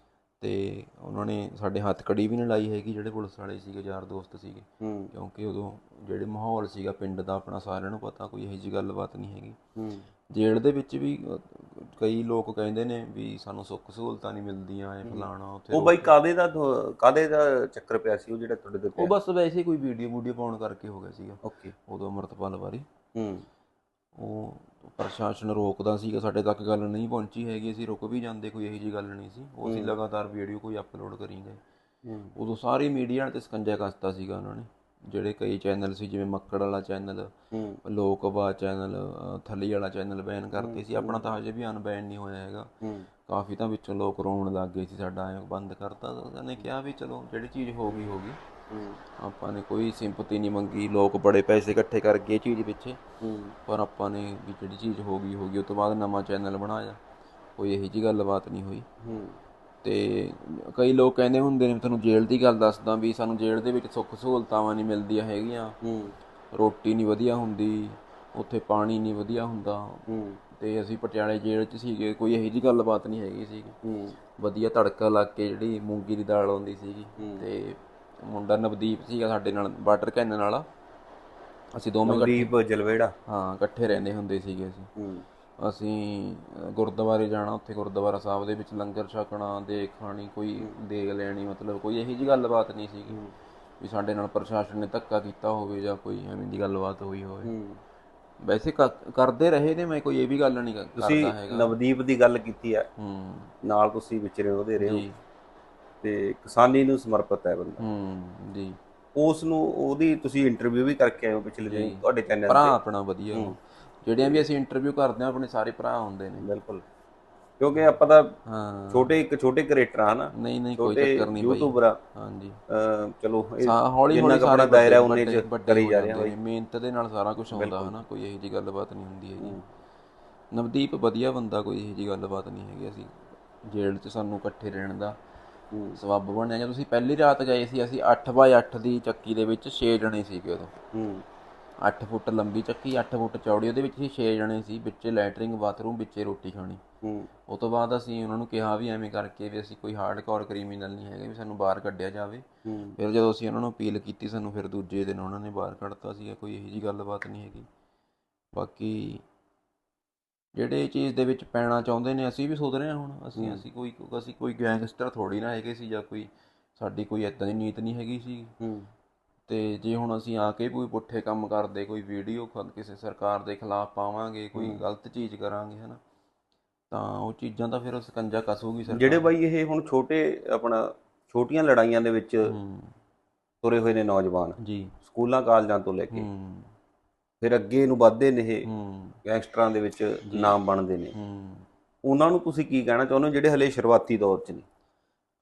Speaker 2: ਤੇ ਉਹਨਾਂ ਨੇ ਸਾਡੇ ਹੱਥ ਕੜੀ ਵੀ ਨਹੀਂ ਲਾਈ ਹੈਗੀ ਜਿਹੜੇ ਪੁਲਿਸ ਵਾਲੇ ਸੀਗੇ ਯਾਰ ਦੋਸਤ ਸੀਗੇ।
Speaker 1: ਹੂੰ।
Speaker 2: ਕਿਉਂਕਿ ਉਦੋਂ ਜਿਹੜੇ ਮਾਹੌਲ ਸੀਗਾ ਪਿੰਡ ਦਾ ਆਪਣਾ ਸਾਰਿਆਂ ਨੂੰ ਪਤਾ ਕੋਈ ਇਹੋ ਜੀ ਗੱਲਬਾਤ ਨਹੀਂ ਹੈਗੀ।
Speaker 1: ਹੂੰ।
Speaker 2: ਜੇਲ੍ਹ ਦੇ ਵਿੱਚ ਵੀ ਕਈ ਲੋਕ ਕਹਿੰਦੇ ਨੇ ਵੀ ਸਾਨੂੰ ਸੁੱਖ ਸਹੂਲਤਾਂ ਨਹੀਂ ਮਿਲਦੀਆਂ ਐ ਫਲਾਣਾ ਉੱਥੇ
Speaker 1: ਉਹ ਬਾਈ ਕਾਦੇ ਦਾ ਕਾਦੇ ਦਾ ਚੱਕਰ ਪਿਆ ਸੀ ਉਹ ਜਿਹੜਾ ਤੁਹਾਡੇ ਤੇ
Speaker 2: ਉਹ ਬਸ ਵੈਸੇ ਕੋਈ ਵੀਡੀਓ ਵੀਡੀਓ ਪਾਉਣ ਕਰਕੇ ਹੋ ਗਿਆ ਸੀਗਾ।
Speaker 1: ਓਕੇ।
Speaker 2: ਉਦੋਂ ਅਮਰਤਪਾਲ ਬਾਰੇ।
Speaker 1: ਹੂੰ।
Speaker 2: ਉਹ ਪ੍ਰਸ਼ਾਸਨ ਰੋਕਦਾ ਸੀਗਾ ਸਾਡੇ ਤੱਕ ਗੱਲ ਨਹੀਂ ਪਹੁੰਚੀ ਹੈਗੀ ਅਸੀਂ ਰੁਕ ਵੀ ਜਾਂਦੇ ਕੋਈ ਇਹੋ ਜੀ ਗੱਲ ਨਹੀਂ ਸੀ। ਉਹ ਅਸੀਂ ਲਗਾਤਾਰ ਵੀਡੀਓ ਕੋਈ ਅਪਲੋਡ ਕਰੀ ਗਏ। ਉਦੋਂ ਸਾਰੀ ਮੀਡੀਆ ਤੇ ਸਕੰਜਾ ਕੱਸਤਾ ਸੀਗਾ ਉਹਨਾਂ ਨੇ। ਜਿਹੜੇ ਕਈ ਚੈਨਲ ਸੀ ਜਿਵੇਂ ਮੱਕੜ ਵਾਲਾ ਚੈਨਲ
Speaker 1: ਹੂੰ।
Speaker 2: ਲੋਕਵਾ ਚੈਨਲ ਥਲੀ ਵਾਲਾ ਚੈਨਲ ਬੈਨ ਕਰਤੇ ਸੀ। ਆਪਣਾ ਤਾਂ ਹਜੇ ਵੀ ਅਨਬੈਨ ਨਹੀਂ ਹੋਇਆ ਹੈਗਾ। ਕਾਫੀ ਤਾਂ ਵਿੱਚੋਂ ਲੋਕ ਰੋਣ ਲੱਗ ਗਏ ਸੀ ਸਾਡਾ ਐਂ ਬੰਦ ਕਰਤਾ ਤਾਂ ਉਹਨਾਂ ਨੇ ਕਿਹਾ ਵੀ ਚਲੋ ਜਿਹੜੀ ਚੀਜ਼ ਹੋ ਗਈ ਹੋ ਗਈ। ਆਪਾਂ ਨੇ ਕੋਈ ਸਿੰਪਤੀ ਨਹੀਂ ਮੰਗੀ ਲੋਕ ਬੜੇ ਪੈਸੇ ਇਕੱਠੇ ਕਰ ਗਏ ਚੀਜ਼ ਪਿੱਛੇ। ਪਰ ਆਪਾਂ ਨੇ ਵੀ ਜਿਹੜੀ ਚੀਜ਼ ਹੋ ਗਈ ਹੋ ਗਈ ਉਸ ਤੋਂ ਬਾਅਦ ਨਵਾਂ ਚੈਨਲ ਬਣਾਇਆ। ਕੋਈ ਇਹੋ ਜੀ ਗੱਲਬਾਤ ਨਹੀਂ ਹੋਈ।
Speaker 1: ਹੂੰ
Speaker 2: ਤੇ ਕਈ ਲੋਕ ਕਹਿੰਦੇ ਹੁੰਦੇ ਨੇ ਤੁਹਾਨੂੰ ਜੇਲ੍ਹ ਦੀ ਗੱਲ ਦੱਸਦਾ ਵੀ ਸਾਨੂੰ ਜੇਲ੍ਹ ਦੇ ਵਿੱਚ ਸੁੱਖ ਸਹੂਲਤਾਵਾਂ ਨਹੀਂ ਮਿਲਦੀਆਂ ਹੈਗੀਆਂ।
Speaker 1: ਹੂੰ।
Speaker 2: ਰੋਟੀ ਨਹੀਂ ਵਧੀਆ ਹੁੰਦੀ ਉੱਥੇ ਪਾਣੀ ਨਹੀਂ ਵਧੀਆ ਹੁੰਦਾ।
Speaker 1: ਹੂੰ।
Speaker 2: ਤੇ ਅਸੀਂ ਪਟਿਆਲੇ ਜੇਲ੍ਹ 'ਚ ਸੀਗੇ ਕੋਈ ਇਹੋ ਜਿਹੀ ਗੱਲਬਾਤ ਨਹੀਂ ਹੈਗੀ ਸੀਗੀ।
Speaker 1: ਹੂੰ।
Speaker 2: ਵਧੀਆ ਤੜਕਾ ਲਾ ਕੇ ਜਿਹੜੀ ਮੂੰਗੀ ਦੀ ਦਾਲ ਆਉਂਦੀ ਸੀਗੀ। ਤੇ ਮੁੰਡਾ ਨਵਦੀਪ ਸੀਗਾ ਸਾਡੇ ਨਾਲ ਵਾਟਰ ਕੈਨਨ ਵਾਲਾ। ਅਸੀਂ ਦੋਵੇਂ ਇਕੱਠੇ-
Speaker 1: ਜਲਵੇੜਾ।
Speaker 2: ਹਾਂ ਇਕੱਠੇ ਰਹਿੰਦੇ ਹੁੰਦੇ ਸੀਗੇ ਅਸੀਂ।
Speaker 1: ਹੂੰ।
Speaker 2: ਅਸੀਂ ਗੁਰਦੁਆਰੇ ਜਾਣਾ ਉੱਥੇ ਗੁਰਦੁਆਰਾ ਸਾਹਿਬ ਦੇ ਵਿੱਚ ਲੰਗਰ ਛਕਣਾ ਦੇਖ ਖਾਣੀ ਕੋਈ ਦੇਗ ਲੈਣੀ ਮਤਲਬ ਕੋਈ ਇਹੋ ਜਿਹੀ ਗੱਲਬਾਤ ਨਹੀਂ ਸੀਗੀ ਵੀ ਸਾਡੇ ਨਾਲ ਪ੍ਰਸ਼ਾਸਨ ਨੇ ਧੱਕਾ ਕੀਤਾ ਹੋਵੇ ਜਾਂ ਕੋਈ ਐਵੇਂ ਦੀ ਗੱਲਬਾਤ ਹੋਈ ਹੋਵੇ। ਵੈਸੇ ਕਰਦੇ ਰਹੇ ਨੇ ਮੈਂ ਕੋਈ ਇਹ ਵੀ ਗੱਲ ਨਹੀਂ
Speaker 1: ਤੁਸੀਂ
Speaker 2: ਕਰਦਾ ਹੈਗਾ।
Speaker 1: ਨਵਦੀਪ ਦੀ ਗੱਲ ਕੀਤੀ ਹੈ
Speaker 2: ਹੂੰ।
Speaker 1: ਨਾਲ ਤੁਸੀਂ ਵਿਚਰੇ ਉਹਦੇ ਰਹੇ ਹੋ।
Speaker 2: ਜੀ।
Speaker 1: ਤੇ ਕਿਸਾਨੀ ਨੂੰ ਸਮਰਪਿਤ ਹੈ ਬੰਦਾ।
Speaker 2: ਹੂੰ ਜੀ।
Speaker 1: ਉਸ ਨੂੰ ਉਹਦੀ ਤੁਸੀਂ ਇੰਟਰਵਿਊ ਵੀ ਕਰਕੇ ਆਏ ਹੋ ਪਿਛਲੇ ਦਿਨ ਤੁਹਾਡੇ ਚੈਨਲ
Speaker 2: ਭਰਾ
Speaker 1: ਤੇ।
Speaker 2: ਆਪਣਾ ਵਧੀਆ। ਜਿਹੜਿਆਂ ਵੀ ਅਸੀਂ ਇੰਟਰਵਿਊ ਕਰਦੇ ਆ ਆਪਣੇ ਸਾਰੇ ਭਰਾ ਹੁੰਦੇ ਨੇ।
Speaker 1: ਬਿਲਕੁਲ। ਕਿਉਂਕਿ ਆਪਾਂ ਤਾਂ
Speaker 2: ਹਾਂ।
Speaker 1: ਛੋਟੇ ਇੱਕ ਛੋਟੇ ਕ੍ਰੀਏਟਰ ਆ ਨਾ।
Speaker 2: ਨਹੀਂ ਨਹੀਂ ਕੋਈ ਚੱਕਰ ਨਹੀਂ ਬਾਈ।
Speaker 1: ਯੂਟਿਊਬਰ ਆ।
Speaker 2: ਹਾਂਜੀ।
Speaker 1: ਚਲੋ
Speaker 2: ਸਾ ਹੌਲੀ ਹੌਲੀ ਸਾਰੇ
Speaker 1: ਦਾਇਰਾ ਉਨੇ ਚ ਕਰੀ
Speaker 2: ਹੋ
Speaker 1: ਜਾ ਰਹੇ
Speaker 2: ਨੇ। ਮਿਹਨਤ ਦੇ ਨਾਲ ਸਾਰਾ ਕੁਝ ਹੁੰਦਾ ਹਨਾ ਕੋਈ ਇਹੋ ਜੀ ਗੱਲਬਾਤ ਨਹੀਂ ਹੁੰਦੀ ਹੈਗੀ। ਨਵਦੀਪ ਵਧੀਆ ਬੰਦਾ ਕੋਈ ਇਹੋ ਜੀ ਗੱਲਬਾਤ ਨਹੀਂ ਹੈਗੀ ਅਸੀਂ। ਜੇਲ੍ਹ 'ਚ ਸਾਨੂੰ ਇਕੱਠੇ ਰਹਿਣ ਦਾ।
Speaker 1: ਹੂੰ।
Speaker 2: ਸਬੱਬ ਬਣਿਆ। ਜਾਂ ਤੁਸੀਂ ਪਹਿਲੀ ਰਾਤ ਗਏ ਸੀ ਅਸੀਂ 8x8 ਦੀ ਚੱਕੀ ਦੇ ਵਿੱਚ 6 ਜਣੇ ਸੀਗੇ ਉਦੋਂ।
Speaker 1: ਹੂੰ।
Speaker 2: 8 ਫੁੱਟ ਲੰਬੀ ਚੱਕੀ 8 ਫੁੱਟ ਚੌੜੀ ਉਹਦੇ ਵਿੱਚ ਅਸੀਂ 6 ਜਣੇ ਸੀ ਵਿੱਚੇ ਲੈਟਰਿੰਗ ਬਾਥਰੂਮ ਵਿੱਚੇ ਰੋਟੀ ਖਾਣੀ।
Speaker 1: ਹੂੰ।
Speaker 2: ਉਹ ਤੋਂ ਬਾਅਦ ਅਸੀਂ ਉਹਨਾਂ ਨੂੰ ਕਿਹਾ ਵੀ ਐਵੇਂ ਕਰਕੇ ਵੀ ਅਸੀਂ ਕੋਈ ਹਾਰਡਕੋਰ ਕ੍ਰਿਮੀਨਲ ਨਹੀਂ ਹੈਗੇ ਵੀ ਸਾਨੂੰ ਬਾਹਰ ਕੱਢਿਆ ਜਾਵੇ।
Speaker 1: ਹੂੰ।
Speaker 2: ਫਿਰ ਜਦੋਂ ਅਸੀਂ ਉਹਨਾਂ ਨੂੰ ਅਪੀਲ ਕੀਤੀ ਸਾਨੂੰ ਫਿਰ ਦੂਜੇ ਦਿਨ ਉਹਨਾਂ ਨੇ ਬਾਹਰ ਕੱਢਤਾ ਸੀ ਕੋਈ ਇਹੋ ਜੀ ਗੱਲਬਾਤ ਨਹੀਂ ਹੈਗੀ। ਬਾਕੀ ਜਿਹੜੇ ਚੀਜ਼ ਦੇ ਵਿੱਚ ਪੈਣਾ ਚਾਹੁੰਦੇ ਨੇ ਅਸੀਂ ਵੀ ਸੁਧਰੇ ਹਾਂ ਹੁਣ। ਅਸੀਂ ਅਸੀਂ ਕੋਈ ਅਸੀਂ ਕੋਈ ਗੈਂਗਸਟਰ ਥੋੜੀ ਨਾ ਹੈਗੇ ਸੀ ਜਾਂ ਕੋਈ ਸਾਡੀ ਕੋਈ ਇਦਾਂ ਦੀ ਨੀਤ ਨਹੀਂ ਹੈਗੀ ਸੀ।
Speaker 1: ਹੂੰ।
Speaker 2: ਤੇ ਜੇ ਹੁਣ ਅਸੀਂ ਆ ਕੇ ਕੋਈ ਪੁੱਠੇ ਕੰਮ ਕਰਦੇ ਕੋਈ ਵੀਡੀਓ ਕਿਸੇ ਸਰਕਾਰ ਦੇ ਖਿਲਾਫ ਪਾਵਾਂਗੇ ਕੋਈ ਗਲਤ ਚੀਜ਼ ਕਰਾਂਗੇ ਹਨਾ ਤਾਂ ਉਹ ਚੀਜ਼ਾਂ ਤਾਂ ਫਿਰ ਸਕੰਜਾ ਕਸੂਗੀ ਸਰਕਾਰ।
Speaker 1: ਜਿਹੜੇ ਬਾਈ ਇਹ ਹੁਣ ਛੋਟੇ ਆਪਣਾ ਛੋਟੀਆਂ ਲੜਾਈਆਂ ਦੇ ਵਿੱਚ ਤੁਰੇ ਹੋਏ ਨੇ ਨੌਜਵਾਨ
Speaker 2: ਜੀ।
Speaker 1: ਸਕੂਲਾਂ ਕਾਲਜਾਂ ਤੋਂ ਲੈ ਕੇ ਫਿਰ ਅੱਗੇ ਨੂੰ ਵੱਧਦੇ ਨੇ ਇਹ ਗੈਂਗਸਟਰਾਂ ਦੇ ਵਿੱਚ ਨਾਮ ਬਣਦੇ ਨੇ। ਉਹਨਾਂ ਨੂੰ ਤੁਸੀਂ ਕੀ ਕਹਿਣਾ ਚਾਹੁੰਦੇ ਹੋ ਜਿਹੜੇ ਹਲੇ ਸ਼ੁਰੂਆਤੀ ਦੌਰ 'ਚ ਨੇ?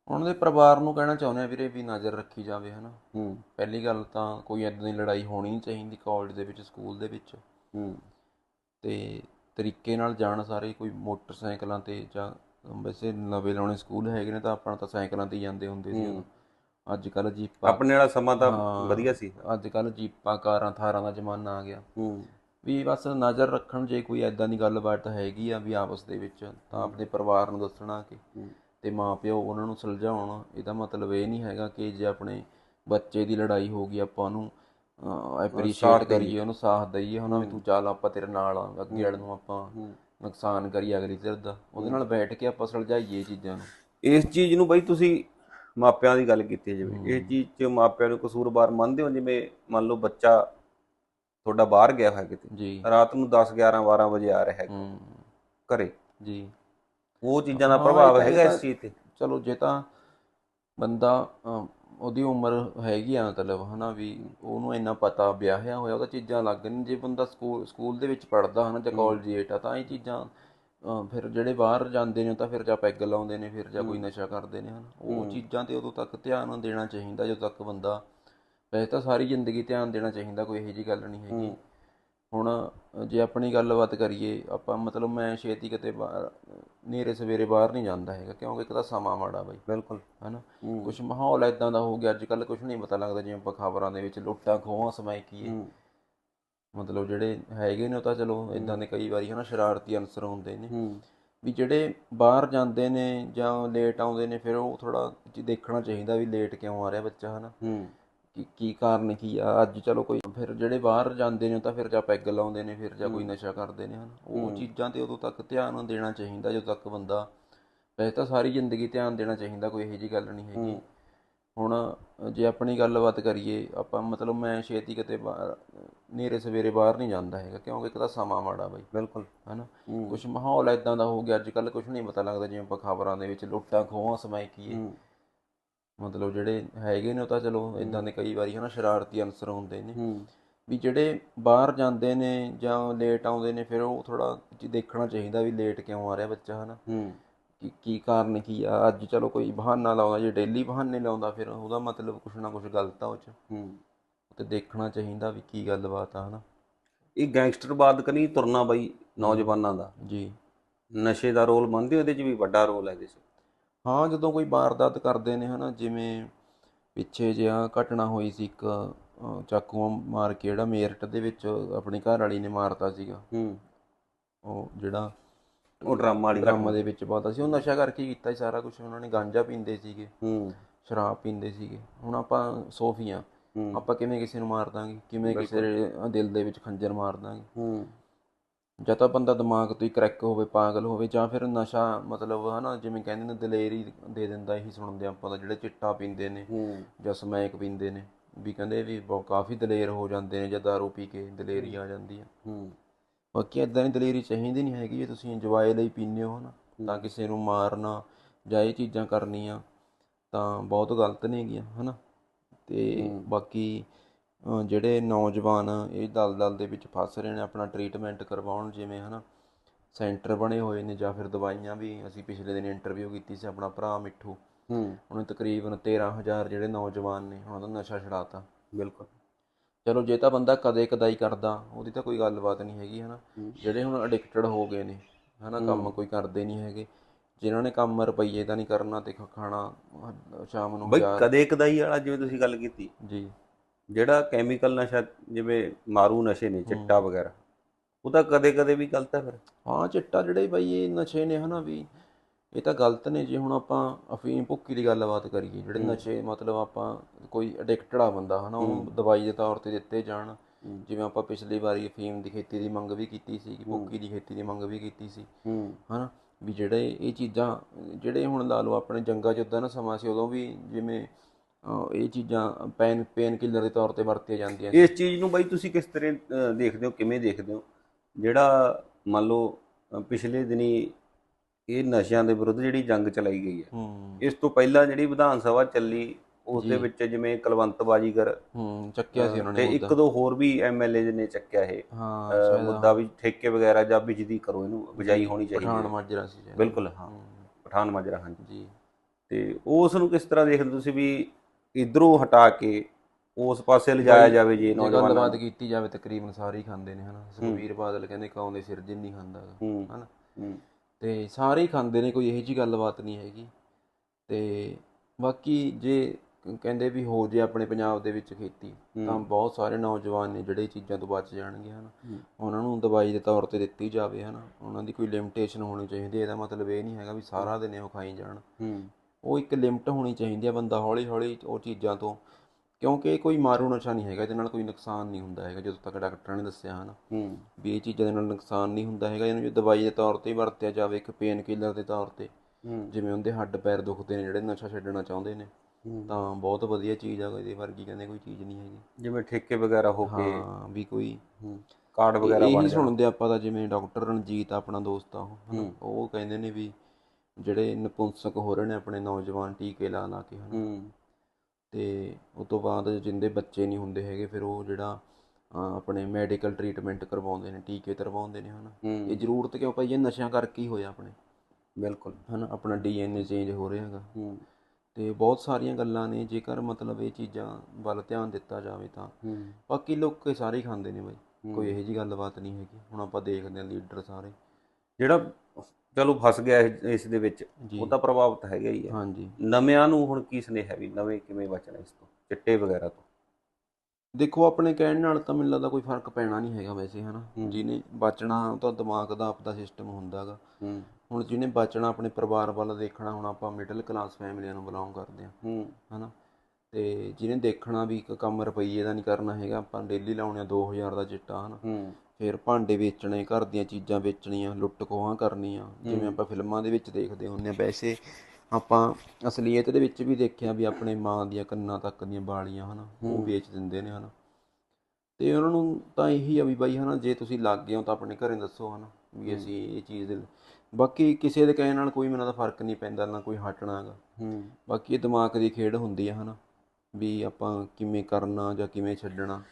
Speaker 2: ਉਹਨਾਂ ਦੇ ਪਰਿਵਾਰ ਨੂੰ ਕਹਿਣਾ ਚਾਹੁੰਦੇ ਆ ਵੀਰੇ ਵੀ ਨਜ਼ਰ ਰੱਖੀ ਜਾਵੇ ਹਨਾ।
Speaker 1: ਹੂੰ।
Speaker 2: ਪਹਿਲੀ ਗੱਲ ਤਾਂ ਕੋਈ ਏਦਾਂ ਦੀ ਲੜਾਈ ਹੋਣੀ ਨਹੀਂ ਚਾਹੀਦੀ ਕਾਲਜ ਦੇ ਵਿੱਚ ਸਕੂਲ ਦੇ ਵਿੱਚ।
Speaker 1: ਹੂੰ।
Speaker 2: ਤੇ ਤਰੀਕੇ ਨਾਲ ਜਾਣ ਸਾਰੇ ਕੋਈ ਮੋਟਰਸਾਈਕਲਾਂ ਤੇ ਜਾਂ ਵੈਸੇ ਨਵੇਂ ਲਾਉਣੇ ਸਕੂਲ ਹੈਗੇ ਨੇ ਤਾਂ ਆਪਣਾ ਤਾਂ ਸਾਈਕਲਾਂ ਤੇ ਹੀ ਜਾਂਦੇ ਹੁੰਦੇ ਸੀ ਅੱਜ ਕੱਲ ਜੀਪਾਂ
Speaker 1: ਆਪਣੇ ਵਾਲਾ ਸਮਾਂ ਤਾਂ। ਵਧੀਆ ਸੀ।
Speaker 2: ਅੱਜ ਕੱਲ ਜੀਪਾਂ ਕਾਰਾਂ ਥਾਰਾਂ ਦਾ ਜ਼ਮਾਨਾ ਆ ਗਿਆ।
Speaker 1: ਹੂੰ।
Speaker 2: ਵੀ ਬਸ ਨਜ਼ਰ ਰੱਖਣ ਜੇ ਕੋਈ ਐਦਾਂ ਦੀ ਗੱਲਬਾਤ ਹੈਗੀ ਆ ਵੀ ਆਪਸ ਦੇ ਵਿੱਚ ਤਾਂ ਆਪਣੇ ਪਰਿਵਾਰ ਨੂੰ ਦੱਸਣਾ ਕਿ
Speaker 1: ਹੂੰ।
Speaker 2: ਤੇ ਮਾਪਿਓ ਉਹਨਾਂ ਨੂੰ ਸੁਲਝਾਉਣ ਇਹਦਾ ਮਤਲਬ ਇਹ ਨਹੀਂ ਹੈਗਾ ਕਿ ਜੇ ਆਪਣੇ ਬੱਚੇ ਦੀ ਲੜਾਈ ਹੋ ਗਈ ਆਪਾਂ ਉਹਨੂੰ ਐਪਰੀਸ਼ੀਏਟ ਕਰੀਏ ਉਹਨੂੰ ਸਾਥ ਦਈਏ ਉਹਨਾਂ ਵੀ ਤੂੰ ਚੱਲ ਆਪਾਂ ਤੇਰੇ ਨਾਲ ਆ ਅੱਗੇ ਵਾਲੇ ਨੂੰ ਆਪਾਂ ਨੁਕਸਾਨ ਕਰੀਏ ਅਗਲੀ ਧਿਰ ਦਾ ਉਹਦੇ ਨਾਲ ਬੈਠ ਕੇ ਆਪਾਂ ਸੁਲਝਾਈਏ ਇਹ ਚੀਜ਼ਾਂ ਨੂੰ।
Speaker 1: ਇਸ ਚੀਜ਼ ਨੂੰ ਬਈ ਤੁਸੀਂ ਮਾਪਿਆਂ ਦੀ ਗੱਲ ਕੀਤੀ ਹੈ ਜਿਵੇਂ। ਇਹ ਚੀਜ਼ 'ਚ ਮਾਪਿਆਂ ਨੂੰ ਕਸੂਰਵਾਰ ਮੰਨਦੇ ਹੋ? ਜਿਵੇਂ ਮੰਨ ਲਓ ਬੱਚਾ ਤੁਹਾਡਾ ਬਾਹਰ ਗਿਆ ਹੋਇਆ ਕਿਤੇ। ਰਾਤ ਨੂੰ 10 11 12 ਵਜੇ ਆ ਰਿਹਾ ਹੈ।
Speaker 2: ਹੂੰ।
Speaker 1: ਘਰੇ।
Speaker 2: ਜੀ।
Speaker 1: ਉਹ ਚੀਜ਼ਾਂ ਦਾ ਪ੍ਰਭਾਵ ਹੈਗਾ ਇਸ ਚੀਜ਼ ਤੇ।
Speaker 2: ਚਲੋ ਜੇ ਤਾਂ ਬੰਦਾ ਉਹਦੀ ਉਮਰ ਹੈਗੀ ਆ ਮਤਲਬ ਹਨਾ ਵੀ ਉਹਨੂੰ ਇੰਨਾ ਪਤਾ ਵਿਆਹਿਆ ਹੋਇਆ ਉਹਦਾ ਚੀਜ਼ਾਂ ਅਲੱਗ ਨੇ। ਜੇ ਬੰਦਾ ਸਕੂਲ ਸਕੂਲ ਦੇ ਵਿੱਚ ਪੜਦਾ ਹਨਾ ਜਾਂ ਕਾਲਜ ਆ ਤਾਂ ਇਹ ਚੀਜ਼ਾਂ ਫਿਰ ਜਿਹੜੇ ਬਾਹਰ ਜਾਂਦੇ ਨੇ ਤਾਂ ਫਿਰ ਜਾਂ ਪੈਗ ਲਾਉਂਦੇ ਨੇ ਫਿਰ ਜਾਂ ਕੋਈ ਨਸ਼ਾ ਕਰਦੇ ਨੇ ਹਨਾ। ਉਹ ਚੀਜ਼ਾਂ ਤੇ ਉਦੋਂ ਤੱਕ ਧਿਆਨ ਦੇਣਾ ਚਾਹੀਦਾ ਜਦੋਂ ਤੱਕ ਬੰਦਾ ਵੈਸੇ ਤਾਂ ਸਾਰੀ ਜ਼ਿੰਦਗੀ ਧਿਆਨ ਦੇਣਾ ਚਾਹੀਦਾ ਕੋਈ ਇਹੋ ਜੀ ਗੱਲ ਨਹੀਂ ਹੈਗੀ। ਹੁਣ ਜੇ ਆਪਣੀ ਗੱਲਬਾਤ ਕਰੀਏ ਆਪਾਂ ਮਤਲਬ ਮੈਂ ਛੇਤੀ ਕਿਤੇ ਬਾਹਰ ਨੇਰੇ ਸਵੇਰੇ ਬਾਹਰ ਨਹੀਂ ਜਾਂਦਾ ਹੈਗਾ ਕਿਉਂਕਿ ਇੱਕ ਤਾਂ ਸਮਾਂ ਮਾੜਾ ਬਾਈ।
Speaker 1: ਬਿਲਕੁਲ।
Speaker 2: ਹਨਾ? ਕੁਝ ਮਾਹੌਲ ਇਦਾਂ ਦਾ ਹੋ ਗਿਆ ਅੱਜ ਕੱਲ ਕੁਝ ਨਹੀਂ ਪਤਾ ਲੱਗਦਾ ਜਿਵੇਂ ਆਪਾਂ ਖਬਰਾਂ ਦੇ ਵਿੱਚ ਲੁੱਟਾਂ ਖੋਹਾਂ ਸਮਾਇਕੀਏ।
Speaker 1: ਹੂੰ।
Speaker 2: ਮਤਲਬ ਜਿਹੜੇ ਹੈਗੇ ਨੇ ਉਹ ਤਾਂ ਚਲੋ ਇਦਾਂ ਦੇ ਕਈ ਵਾਰੀ ਹਨਾ ਸ਼ਰਾਰਤੀ ਅਨਸਰ ਹੁੰਦੇ ਨੇ। ਵੀ ਜਿਹੜੇ ਬਾਹਰ ਜਾਂਦੇ ਨੇ ਜਾਂ ਲੇਟ ਆਉਂਦੇ ਨੇ ਫਿਰ ਉਹ ਥੋੜਾ ਦੇਖਣਾ ਚਾਹੀਦਾ ਵੀ ਲੇਟ ਕਿਉਂ ਆ ਰਿਹਾ ਬੱਚਾ ਹਨਾ?
Speaker 1: ਹੂੰ।
Speaker 2: ਕੀ ਕੀ ਕਾਰਨ ਕੀ ਆ? ਅੱਜ ਚਲੋ ਕੋਈ ਫਿਰ ਜਿਹੜੇ ਬਾਹਰ ਜਾਂਦੇ ਨੇ ਤਾਂ ਫਿਰ ਜਾਂ ਪੈਗ ਲਾਉਂਦੇ ਨੇ ਫਿਰ ਜਾਂ ਕੋਈ ਨਸ਼ਾ ਕਰਦੇ ਨੇ ਹਨ? ਉਹ ਚੀਜ਼ਾਂ ਤੇ ਉਦੋਂ ਤੱਕ ਧਿਆਨ ਦੇਣਾ ਚਾਹੀਦਾ ਜਦੋਂ ਤੱਕ ਬੰਦਾ ਵੈਸੇ ਤਾਂ ਸਾਰੀ ਜ਼ਿੰਦਗੀ ਧਿਆਨ ਦੇਣਾ ਚਾਹੀਦਾ ਕੋਈ ਇਹੋ ਜੀ ਗੱਲ ਨਹੀਂ ਹੈਗੀ। ਹੁਣ ਜੇ ਆਪਣੀ ਗੱਲਬਾਤ ਕਰੀਏ ਆਪਾਂ ਮਤਲਬ ਮੈਂ ਛੇਤੀ ਕਿਤੇ ਬਾਹਰ ਨੇਰੇ ਸਵੇਰੇ ਬਾਹਰ ਨਹੀਂ ਜਾਂਦਾ ਹੈਗਾ ਕਿਉਂਕਿ ਇੱਕ ਤਾਂ ਸਮਾਂ ਮਾੜਾ ਬਾਈ।
Speaker 1: ਬਿਲਕੁਲ।
Speaker 2: ਹਨਾ? ਕੁਝ ਮਾਹੌਲ ਇਦਾਂ ਦਾ ਹੋ ਗਿਆ ਅੱਜ ਕੱਲ ਕੁਝ ਨਹੀਂ ਪਤਾ ਲੱਗਦਾ ਜਿਵੇਂ ਆਪਾਂ ਖਬਰਾਂ ਦੇ ਵਿੱਚ ਲੁੱਟਾਂ ਖੋਹਾਂ ਸਮਾਇਕੀਏ
Speaker 1: ਹੂੰ।
Speaker 2: ਮਤਲਬ ਜਿਹੜੇ ਹੈਗੇ ਨੇ ਉਹ ਤਾਂ ਚਲੋ ਇਦਾਂ ਦੇ ਕਈ ਵਾਰੀ ਹਨਾ ਸ਼ਰਾਰਤੀ ਅਨਸਰ ਹੁੰਦੇ ਨੇ। ਵੀ ਜਿਹੜੇ ਬਾਹਰ ਜਾਂਦੇ ਨੇ ਜਾਂ ਲੇਟ ਆਉਂਦੇ ਨੇ ਫਿਰ ਉਹ ਥੋੜਾ ਦੇਖਣਾ ਚਾਹੀਦਾ ਵੀ ਲੇਟ ਕਿਉਂ ਆ ਰਿਹਾ ਬੱਚਾ ਹਨਾ। ਕੀ ਕੀ ਕਾਰਨ ਕੀ ਆ? ਅੱਜ ਚਲੋ ਕੋਈ ਬਹਾਨਾ ਲਾਉਂਦਾ ਜੇ ਡੇਲੀ ਬਹਾਨੇ ਲਾਉਂਦਾ ਫਿਰ ਉਹਦਾ ਮਤਲਬ ਕੁਛ ਨਾ ਕੁਛ ਗਲਤ ਆ ਉਹ ਚ।
Speaker 1: ਹੂੰ।
Speaker 2: ਤੇ ਦੇਖਣਾ ਚਾਹੀਦਾ ਵੀ ਕੀ ਗੱਲਬਾਤ ਆ ਹਨਾ।
Speaker 1: ਇਹ ਗੈਂਗਸਟਰਵਾਦ ਕਨੀ ਤੁਰਨਾ ਬਈ ਨੌਜਵਾਨਾਂ ਦਾ।
Speaker 2: ਜੀ।
Speaker 1: ਨਸ਼ੇ ਦਾ ਰੋਲ ਮੰਨਦੇ ਹੋ ਇਹਦੇ 'ਚ ਵੀ ਵੱਡਾ ਰੋਲ ਹੈ ਇਹਦੇ 'ਚ?
Speaker 2: ਹਾਂ ਜਦੋਂ ਕੋਈ ਵਾਰਦਾਤ ਕਰਦੇ ਨੇ ਹਨਾ ਜਿਵੇਂ ਪਿੱਛੇ ਜਿਹਾ ਘਟਨਾ ਹੋਈ ਸੀ ਇੱਕ ਅਹ, ਚਾਕੂ ਮਾਰ ਕੇ ਜਿਹੜਾ ਮੇਰਠ ਦੇ ਵਿੱਚ ਆਪਣੀ ਘਰ ਵਾਲੀ ਨੇ ਮਾਰਤਾ ਸੀਗਾ।
Speaker 1: ਹੂੰ।
Speaker 2: ਉਹ ਜਿਹੜਾ
Speaker 1: ਉਹ ਡਰਾਮਾ ਵਾਲੀ
Speaker 2: ਡਰਾਮਾ ਦੇ ਵਿੱਚ ਪਾਤਾ ਸੀ। ਉਹ ਨਸ਼ਾ ਕਰਕੇ ਹੀ ਕੀਤਾ ਸੀ ਸਾਰਾ ਕੁਝ ਉਹਨਾਂ ਨੇ ਗਾਂਜਾ ਪੀਂਦੇ ਸੀਗੇ।
Speaker 1: ਹੂੰ।
Speaker 2: ਸ਼ਰਾਬ ਪੀਂਦੇ ਸੀਗੇ। ਹੁਣ ਆਪਾਂ ਸੋਫੀਆਂ।
Speaker 1: ਹੂੰ।
Speaker 2: ਆਪਾਂ ਕਿਵੇਂ ਕਿਸੇ ਨੂੰ ਮਾਰ ਦਾਂਗੇ? ਕਿਵੇਂ ਕਿਸੇ ਦੇ ਦਿਲ ਦੇ ਵਿੱਚ ਖੰਜਰ ਮਾਰ ਦਾਂਗੇ?
Speaker 1: ਹੂੰ।
Speaker 2: ਜਾਂ ਤਾਂ ਬੰਦਾ ਦਿਮਾਗ ਤੋਂ ਹੀ ਕਰੈਕ ਹੋਵੇ ਪਾਗਲ ਹੋਵੇ ਜਾਂ ਫਿਰ ਨਸ਼ਾ ਮਤਲਬ ਹਨਾ ਜਿਵੇਂ ਕਹਿੰਦੇ ਨੇ ਦਲੇਰੀ ਦੇ ਦਿੰਦਾ ਇਹੀ ਸੁਣਦੇ ਆਪਾਂ ਤਾਂ ਜਿਹੜੇ ਚਿੱਟਾ ਪੀਂਦੇ ਨੇ ਜਾਂ ਸਮੈਕ ਪੀਂਦੇ ਨੇ ਵੀ ਕਹਿੰਦੇ ਵੀ ਬਹੁਤ ਕਾਫੀ ਦਲੇਰ ਹੋ ਜਾਂਦੇ ਨੇ ਜਾਂ ਦਾਰੂ ਪੀ ਕੇ ਦਲੇਰੀ ਆ ਜਾਂਦੀ ਆ।
Speaker 1: ਹੂੰ।
Speaker 2: ਬਾਕੀ ਇਦਾਂ ਦੀ ਦਲੇਰੀ ਚਾਹੀਦੀ ਨਹੀਂ ਹੈਗੀ ਜੇ ਤੁਸੀਂ ਇੰਜੋਏ ਲਈ ਪੀਂਦੇ ਹੋ ਹਨਾ ਤਾਂ ਕਿਸੇ ਨੂੰ ਮਾਰਨਾ ਜਾਂ ਇਹ ਚੀਜ਼ਾਂ ਕਰਨੀਆਂ ਤਾਂ ਬਹੁਤ ਗਲਤ ਨੇਗੀਆਂ ਹਨਾ। ਤੇ ਬਾਕੀ ਜਿਹੜੇ ਨੌਜਵਾਨ ਇਹ ਦਲਦਲ ਦੇ ਵਿੱਚ ਫਸ ਰਹੇ ਨੇ ਆਪਣਾ ਟ੍ਰੀਟਮੈਂਟ ਕਰਵਾਉਣ ਜਿਵੇਂ ਹਨਾ। ਸੈਂਟਰ ਬਣੇ ਹੋਏ ਨੇ ਜਾਂ ਫਿਰ ਦਵਾਈਆਂ ਵੀ ਅਸੀਂ ਪਿਛਲੇ ਦਿਨ ਇੰਟਰਵਿਊ ਕੀਤੀ ਸੀ ਆਪਣਾ ਭਰਾ ਮਿੱਠੂ।
Speaker 1: ਹੂੰ।
Speaker 2: ਉਹਨੇ ਤਕਰੀਬਨ 13000 ਜਿਹੜੇ ਨੌਜਵਾਨ ਨੇ ਉਹਨਾਂ ਦਾ ਨਸ਼ਾ ਛੁਡਾਤਾ।
Speaker 1: ਬਿਲਕੁਲ।
Speaker 2: ਚਲੋ ਜੇ ਤਾਂ ਬੰਦਾ ਕਦੇ ਕਦਾਈ ਕਰਦਾ ਉਹਦੀ ਤਾਂ ਕੋਈ ਗੱਲਬਾਤ ਨਹੀਂ ਹੈਗੀ ਹਨਾ। ਜਿਹੜੇ ਹੁਣ ਐਡਿਕਟਡ ਹੋ ਗਏ ਨੇ ਹਨਾ ਕੰਮ ਕੋਈ ਕਰਦੇ ਨਹੀਂ ਹੈਗੇ। ਜਿਨ੍ਹਾਂ ਨੇ ਕੰਮ ਰੁਪਈਏ ਦਾ ਨਹੀਂ ਕਰਨਾ ਤੇ ਖਾਣਾ ਸ਼ਾਮ ਨੂੰ
Speaker 1: ਬਈ ਕਦੇ ਕਦਾਈ ਵਾਲਾ ਜਿਵੇਂ ਤੁਸੀਂ ਗੱਲ ਕੀਤੀ।
Speaker 2: ਜੀ।
Speaker 1: ਜਿਹੜਾ ਕੈਮੀਕਲ ਨਸ਼ਾ ਜਿਵੇਂ ਮਾਰੂ ਨਸ਼ੇ ਨੇ ਚਿੱਟਾ ਵਗੈਰਾ ਉਹ ਤਾਂ ਕਦੇ ਕਦੇ ਵੀ ਗਲਤ ਹੈ ਫਿਰ?
Speaker 2: ਹਾਂ ਚਿੱਟਾ ਜਿਹੜੇ ਬਈ ਇਹ ਨਸ਼ੇ ਨੇ ਹਨਾ ਵੀ ਇਹ ਤਾਂ ਗਲਤ ਨੇ ਜੇ ਹੁਣ ਆਪਾਂ ਅਫੀਮ ਭੁੱਕੀ ਦੀ ਗੱਲਬਾਤ ਕਰੀਏ ਜਿਹੜੇ ਨਸ਼ੇ ਮਤਲਬ ਆਪਾਂ ਕੋਈ ਐਡਿਕਟਡ ਆ ਬੰਦਾ ਹਨਾ ਉਹਨੂੰ ਦਵਾਈ ਦੇ ਤੌਰ ਤੇ ਦਿੱਤੇ ਜਾਣ। ਜਿਵੇਂ ਆਪਾਂ ਪਿਛਲੀ ਵਾਰੀ ਅਫੀਮ ਦੀ ਖੇਤੀ ਦੀ ਮੰਗ ਵੀ ਕੀਤੀ ਸੀ ਭੁੱਕੀ ਦੀ ਖੇਤੀ ਦੀ ਮੰਗ ਵੀ ਕੀਤੀ ਸੀ। ਹਨਾ ਵੀ ਜਿਹੜੇ ਇਹ ਚੀਜ਼ਾਂ ਜਿਹੜੇ ਹੁਣ ਲਾ ਲਓ ਆਪਣੇ ਜੰਗਾਂ 'ਚ ਉਦਾਂ ਨਾ ਸਮਾਂ ਸੀ ਉਦੋਂ ਵੀ ਜਿਵੇਂ ਇਹ ਚੀਜ਼ਾਂ ਪੈਨ ਪੇਨ ਕਿਲਰ ਦੇ ਤੌਰ ਤੇ ਵਰਤੀਆਂ ਜਾਂਦੀਆਂ
Speaker 1: ਇਸ ਚੀਜ਼ ਨੂੰ ਬਾਈ ਤੁਸੀਂ ਕਿਸ ਤਰ੍ਹਾਂ ਦੇਖਦੇ ਹੋ ਕਿਵੇਂ ਦੇਖਦੇ ਹੋ? ਜਿਹੜਾ ਮੰਨ ਲਓ ਪਿਛਲੇ ਦਿਨੀ ਇਹ ਨਸ਼ਿਆਂ ਦੇ ਵਿਰੁੱਧ ਜਿਹੜੀ ਜੰਗ ਚਲਾਈ ਗਈ ਹੈ
Speaker 2: ਹੂੰ।
Speaker 1: ਇਸ ਤੋਂ ਪਹਿਲਾਂ ਜਿਹੜੀ ਵਿਧਾਨ ਸਭਾ ਚੱਲੀ ਉਸ ਦੇ ਵਿੱਚ ਜਿਵੇਂ ਕੁਲਵੰਤ ਬਾਜੀਗਰ
Speaker 2: ਹੂੰ ਚੱਕਿਆ ਸੀ ਉਹਨਾਂ
Speaker 1: ਤੇ
Speaker 2: ਨੇ
Speaker 1: ਇੱਕ ਦੋ ਹੋਰ ਵੀ ਐਮਐਲਏ ਨੇ ਚੱਕਿਆ ਇਹ
Speaker 2: ਹਾਂ ਸ਼ਾਇਦ
Speaker 1: ਮੁੱਦਾ ਵੀ ਠੇਕੇ ਵਗੈਰਾ ਜਾਂ ਬਿਜਲੀ ਕਰੋ ਇਹਨੂੰ ਬਜਾਈ ਹੋਣੀ ਚਾਹੀਦੀ
Speaker 2: ਪਠਾਨ
Speaker 1: ਹੈ
Speaker 2: ਮਾਜਰਾ ਸੀ।
Speaker 1: ਬਿਲਕੁਲ ਹਾਂ।
Speaker 2: ਹੂੰ,
Speaker 1: ਪਠਾਨ ਮਾਜਰਾ ਹਾਂਜੀ।
Speaker 2: ਜੀ।
Speaker 1: ਤੇ ਉਸ ਨੂੰ ਕਿਸ ਤਰ੍ਹਾਂ ਦੇਖਦੇ ਤੁਸੀਂ ਵੀ ਇਧਰੋਂ ਹਟਾ ਕੇ ਉਸ ਪਾਸੇ ਲਿਜਾਇਆ ਜਾਵੇ ਜੀ ਨੌਜਵਾਨਾਂ
Speaker 2: ਗੱਲਬਾਤ
Speaker 1: ਨੂੰ
Speaker 2: ਕੀਤੀ ਜਾਵੇ ਤਕਰੀਬਨ ਸਾਰੇ ਹੀ ਖਾਂਦੇ ਨੇ ਹਨਾ। ਸੁਖਬੀਰ ਬਾਦਲ ਕਹਿੰਦੇ ਕੌਣ ਦੇ ਸਿਰ ਜਿੰਨੀ ਖਾਂਦਾ ਹਨਾ। ਤੇ ਸਾਰੇ ਹੀ ਖਾਂਦੇ ਨੇ ਕੋਈ ਇਹੋ ਜੀ ਗੱਲਬਾਤ ਨਹੀਂ ਹੈਗੀ। ਤੇ ਬਾਕੀ ਜੇ ਕਹਿੰਦੇ ਵੀ ਹੋ ਜੇ ਆਪਣੇ ਪੰਜਾਬ ਦੇ ਵਿੱਚ ਖੇਤੀ ਤਾਂ ਬਹੁਤ ਸਾਰੇ ਨੌਜਵਾਨ ਨੇ ਜਿਹੜੇ ਚੀਜ਼ਾਂ ਤੋਂ ਬਚ ਜਾਣਗੇ ਹਨਾ। ਉਹਨਾਂ ਨੂੰ ਦਵਾਈ ਦੇ ਤੌਰ ਤੇ ਦਿੱਤੀ ਜਾਵੇ ਹਨਾ। ਉਹਨਾਂ ਦੀ ਕੋਈ ਲਿਮਟੇਸ਼ਨ ਹੋਣੀ ਚਾਹੀਦੀ ਹੈ ਇਹਦਾ ਮਤਲਬ ਇਹ ਨਹੀਂ ਹੈਗਾ ਵੀ ਸਾਰਾ ਦਿਨ ਉਹ ਖਾਈ ਜਾਣ। ਉਹ ਇੱਕ ਲਿਮਟ ਹੋਣੀ ਚਾਹੀਦੀ ਹੈ ਬੰਦਾ ਹੌਲੀ ਹੌਲੀ ਉਹ ਚੀਜ਼ਾਂ ਤੋਂ ਕਿਉਂਕਿ ਇਹ ਕੋਈ ਮਾਰੂ ਨਸ਼ਾ ਨਹੀਂ ਹੈਗਾ ਇਹਦੇ ਨਾਲ ਕੋਈ ਨੁਕਸਾਨ ਨਹੀਂ ਹੁੰਦਾ ਹੈਗਾ ਜਦੋਂ ਤੱਕ ਡਾਕਟਰਾਂ ਨੇ ਦੱਸਿਆ ਹਨ।
Speaker 1: ਹੂੰ।
Speaker 2: ਵੀ ਇਹ ਚੀਜ਼ਾਂ ਦੇ ਨਾਲ ਨੁਕਸਾਨ ਨਹੀਂ ਹੁੰਦਾ ਹੈਗਾ ਇਹਨੂੰ ਜੇ ਦਵਾਈ ਦੇ ਤੌਰ ਤੇ ਵਰਤਿਆ ਜਾਵੇ ਇੱਕ ਪੇਨ ਕਿਲਰ ਦੇ ਤੌਰ ਤੇ ਜਿਵੇਂ ਉਹਦੇ ਹੱਡ ਪੈਰ ਦੁਖਦੇ ਨੇ ਜਿਹੜੇ ਨਸ਼ਾ ਛੱਡਣਾ ਚਾਹੁੰਦੇ ਨੇ। ਤਾਂ ਬਹੁਤ ਵਧੀਆ ਚੀਜ਼ ਆ ਇਹਦੇ ਵਰਗੀ ਕਹਿੰਦੇ ਕੋਈ ਚੀਜ਼ ਨਹੀਂ ਹੈਗੀ।
Speaker 1: ਜਿਵੇਂ ਠੇਕੇ ਵਗੈਰਾ ਹੋ ਕੇ।
Speaker 2: ਹਾਂ ਵੀ ਕੋਈ
Speaker 1: ਕਾਰਡ ਵਗੈਰਾ
Speaker 2: ਇਹ
Speaker 1: ਬਣ
Speaker 2: ਹੀ
Speaker 1: ਜਾਣ
Speaker 2: ਸੁਣਦੇ ਆਪਾਂ ਤਾਂ ਜਿਵੇਂ ਡਾਕਟਰ ਰਣਜੀਤ ਆਪਣਾ ਦੋਸਤ ਆ ਉਹ ਕਹਿੰਦੇ ਨੇ ਵੀ ਜਿਹੜੇ ਨਪੁੰਸਕ ਹੋ ਰਹੇ ਨੇ ਆਪਣੇ ਨੌਜਵਾਨ ਟੀਕੇ ਲਾ ਲਾ ਕੇ ਹਨਾ।
Speaker 1: ਹੂੰ।
Speaker 2: ਤੇ ਉਸ ਤੋਂ ਬਾਅਦ ਜਿੰਦੇ ਬੱਚੇ ਨਹੀਂ ਹੁੰਦੇ ਹੈਗੇ ਫਿਰ ਉਹ ਜਿਹੜਾ ਆਪਣੇ ਮੈਡੀਕਲ ਟਰੀਟਮੈਂਟ ਕਰਵਾਉਂਦੇ ਨੇ ਟੀਕੇ ਤਰਵਾਉਂਦੇ ਨੇ ਹਨਾ। ਇਹ ਜ਼ਰੂਰਤ ਕਿਉਂ ਪਈ ਹੈ? ਨਸ਼ਿਆਂ ਕਰਕੇ ਹੀ ਹੋਇਆ ਆਪਣੇ।
Speaker 1: ਬਿਲਕੁਲ।
Speaker 2: ਹਨਾ ਆਪਣਾ ਡੀਐਨਏ ਚੇਂਜ ਹੋ ਰਿਹਾ ਹੈਗਾ। ਤੇ ਬਹੁਤ ਸਾਰੀਆਂ ਗੱਲਾਂ ਨੇ ਜੇਕਰ ਮਤਲਬ ਇਹ ਚੀਜ਼ਾਂ ਵੱਲ ਧਿਆਨ ਦਿੱਤਾ ਜਾਵੇ ਤਾਂ। ਬਾਕੀ ਲੋਕ ਇਹ ਸਾਰੇ ਹੀ ਖਾਂਦੇ ਨੇ ਬਾਈ। ਕੋਈ ਇਹੋ ਜੀ ਗੱਲਬਾਤ ਨਹੀਂ ਹੈਗੀ। ਹੁਣ ਆਪਾਂ ਦੇਖਦੇ ਹਾਂ ਲੀਡਰ ਸਾਰੇ।
Speaker 1: ਜਿਹੜਾ ਚਲੋ ਫਸ ਗਿਆ ਇਸ- ਦੇ ਵਿੱਚ। ਪ੍ਰਭਾਵ ਤਾਂ ਹੈਗਾ ਹੀ ਹੈ
Speaker 2: ਹਾਂਜੀ।
Speaker 1: ਨਵਿਆਂ ਨੂੰ ਹੁਣ ਕੀ ਸੁਨੇਹਾ ਵੀ ਨਵੇਂ ਕਿਵੇਂ ਬਚਣਾ ਇਸ ਤੋਂ? ਚਿੱਟੇ ਵਗੈਰਾ ਤੋਂ।
Speaker 2: ਦੇਖੋ ਆਪਣੇ ਕਹਿਣ ਨਾਲ ਤਾਂ ਮੈਨੂੰ ਲੱਗਦਾ ਕੋਈ ਫ਼ਰਕ ਪੈਣਾ ਨਹੀਂ ਹੈਗਾ ਵੈਸੇ ਹਨਾ?
Speaker 1: ਹੂੰ।
Speaker 2: ਜਿਹਨੇ ਬਚਣਾ ਉਹ ਤਾਂ ਦਿਮਾਗ ਦਾ ਆਪਦਾ ਸਿਸਟਮ ਹੁੰਦਾਗਾ
Speaker 1: ਹੂੰ।
Speaker 2: ਹੁਣ ਜਿਹਨੇ ਬਚਣਾ ਆਪਣੇ ਪਰਿਵਾਰ ਵੱਲ ਦੇਖਣਾ ਹੁਣ ਆਪਾਂ ਮਿਡਲ ਕਲਾਸ ਫੈਮਲੀਆਂ ਨੂੰ ਬਿਲੋਂਗ ਕਰਦੇ ਹਾਂ।
Speaker 1: ਹੂੰ।
Speaker 2: ਹਨਾ? ਤੇ ਜਿਹਨੇ ਦੇਖਣਾ ਵੀ ਇੱਕ ਕੰਮ ਰੁਪਈਏ ਦਾ ਨਹੀਂ ਕਰਨਾ ਹੈਗਾ ਆਪਾਂ ਡੇਲੀ ਲਾਉਣੇ ਆ 2000 ਦਾ ਚਿੱਟਾ ਹਨਾ?
Speaker 1: ਹੂੰ।
Speaker 2: ਫਿਰ ਭਾਂਡੇ ਵੇਚਣੇ ਘਰ ਦੀਆਂ ਚੀਜ਼ਾਂ ਵੇਚਣੀਆਂ ਲੁੱਟ ਖੋਹਾਂ ਕਰਨੀਆਂ ਜਿਵੇਂ ਆਪਾਂ ਫਿਲਮਾਂ ਦੇ ਵਿੱਚ ਦੇਖਦੇ ਹੁੰਦੇ ਆ ਵੈਸੇ ਆਪਾਂ ਅਸਲੀਅਤ ਦੇ ਵਿੱਚ ਵੀ ਦੇਖਿਆ ਵੀ ਆਪਣੇ ਮਾਂ ਦੀਆਂ ਕੰਨਾਂ ਤੱਕ ਦੀਆਂ ਬਾਲੀਆਂ ਹਨਾ ਉਹ ਵੇਚ ਦਿੰਦੇ ਨੇ ਹਨਾ। ਤੇ ਉਹਨਾਂ ਨੂੰ ਤਾਂ ਇਹੀ ਆ ਵੀ ਬਾਈ ਹਨਾ ਜੇ ਤੁਸੀਂ ਲੱਗ ਗਏ ਹੋ ਤਾਂ ਆਪਣੇ ਘਰੇ ਦੱਸੋ ਹਨਾ ਵੀ ਅਸੀਂ ਇਹ ਚੀਜ਼ ਦੇ ਬਾਕੀ ਕਿਸੇ ਦੇ ਕਹਿਣ ਨਾਲ ਕੋਈ ਮੈਨੂੰ ਦਾ ਫ਼ਰਕ ਨਹੀਂ ਪੈਂਦਾ ਨਾ ਕੋਈ ਹਟਣਾ ਹੈਗਾ।
Speaker 1: ਹੂੰ।
Speaker 2: ਬਾਕੀ ਇਹ ਦਿਮਾਗ ਦੀ ਖੇਡ ਹੁੰਦੀ ਆ ਹਨਾ ਵੀ ਆਪਾਂ ਕਿਵੇਂ ਕਰਨਾ ਜਾਂ ਕਿਵੇਂ ਛੱਡਣਾ।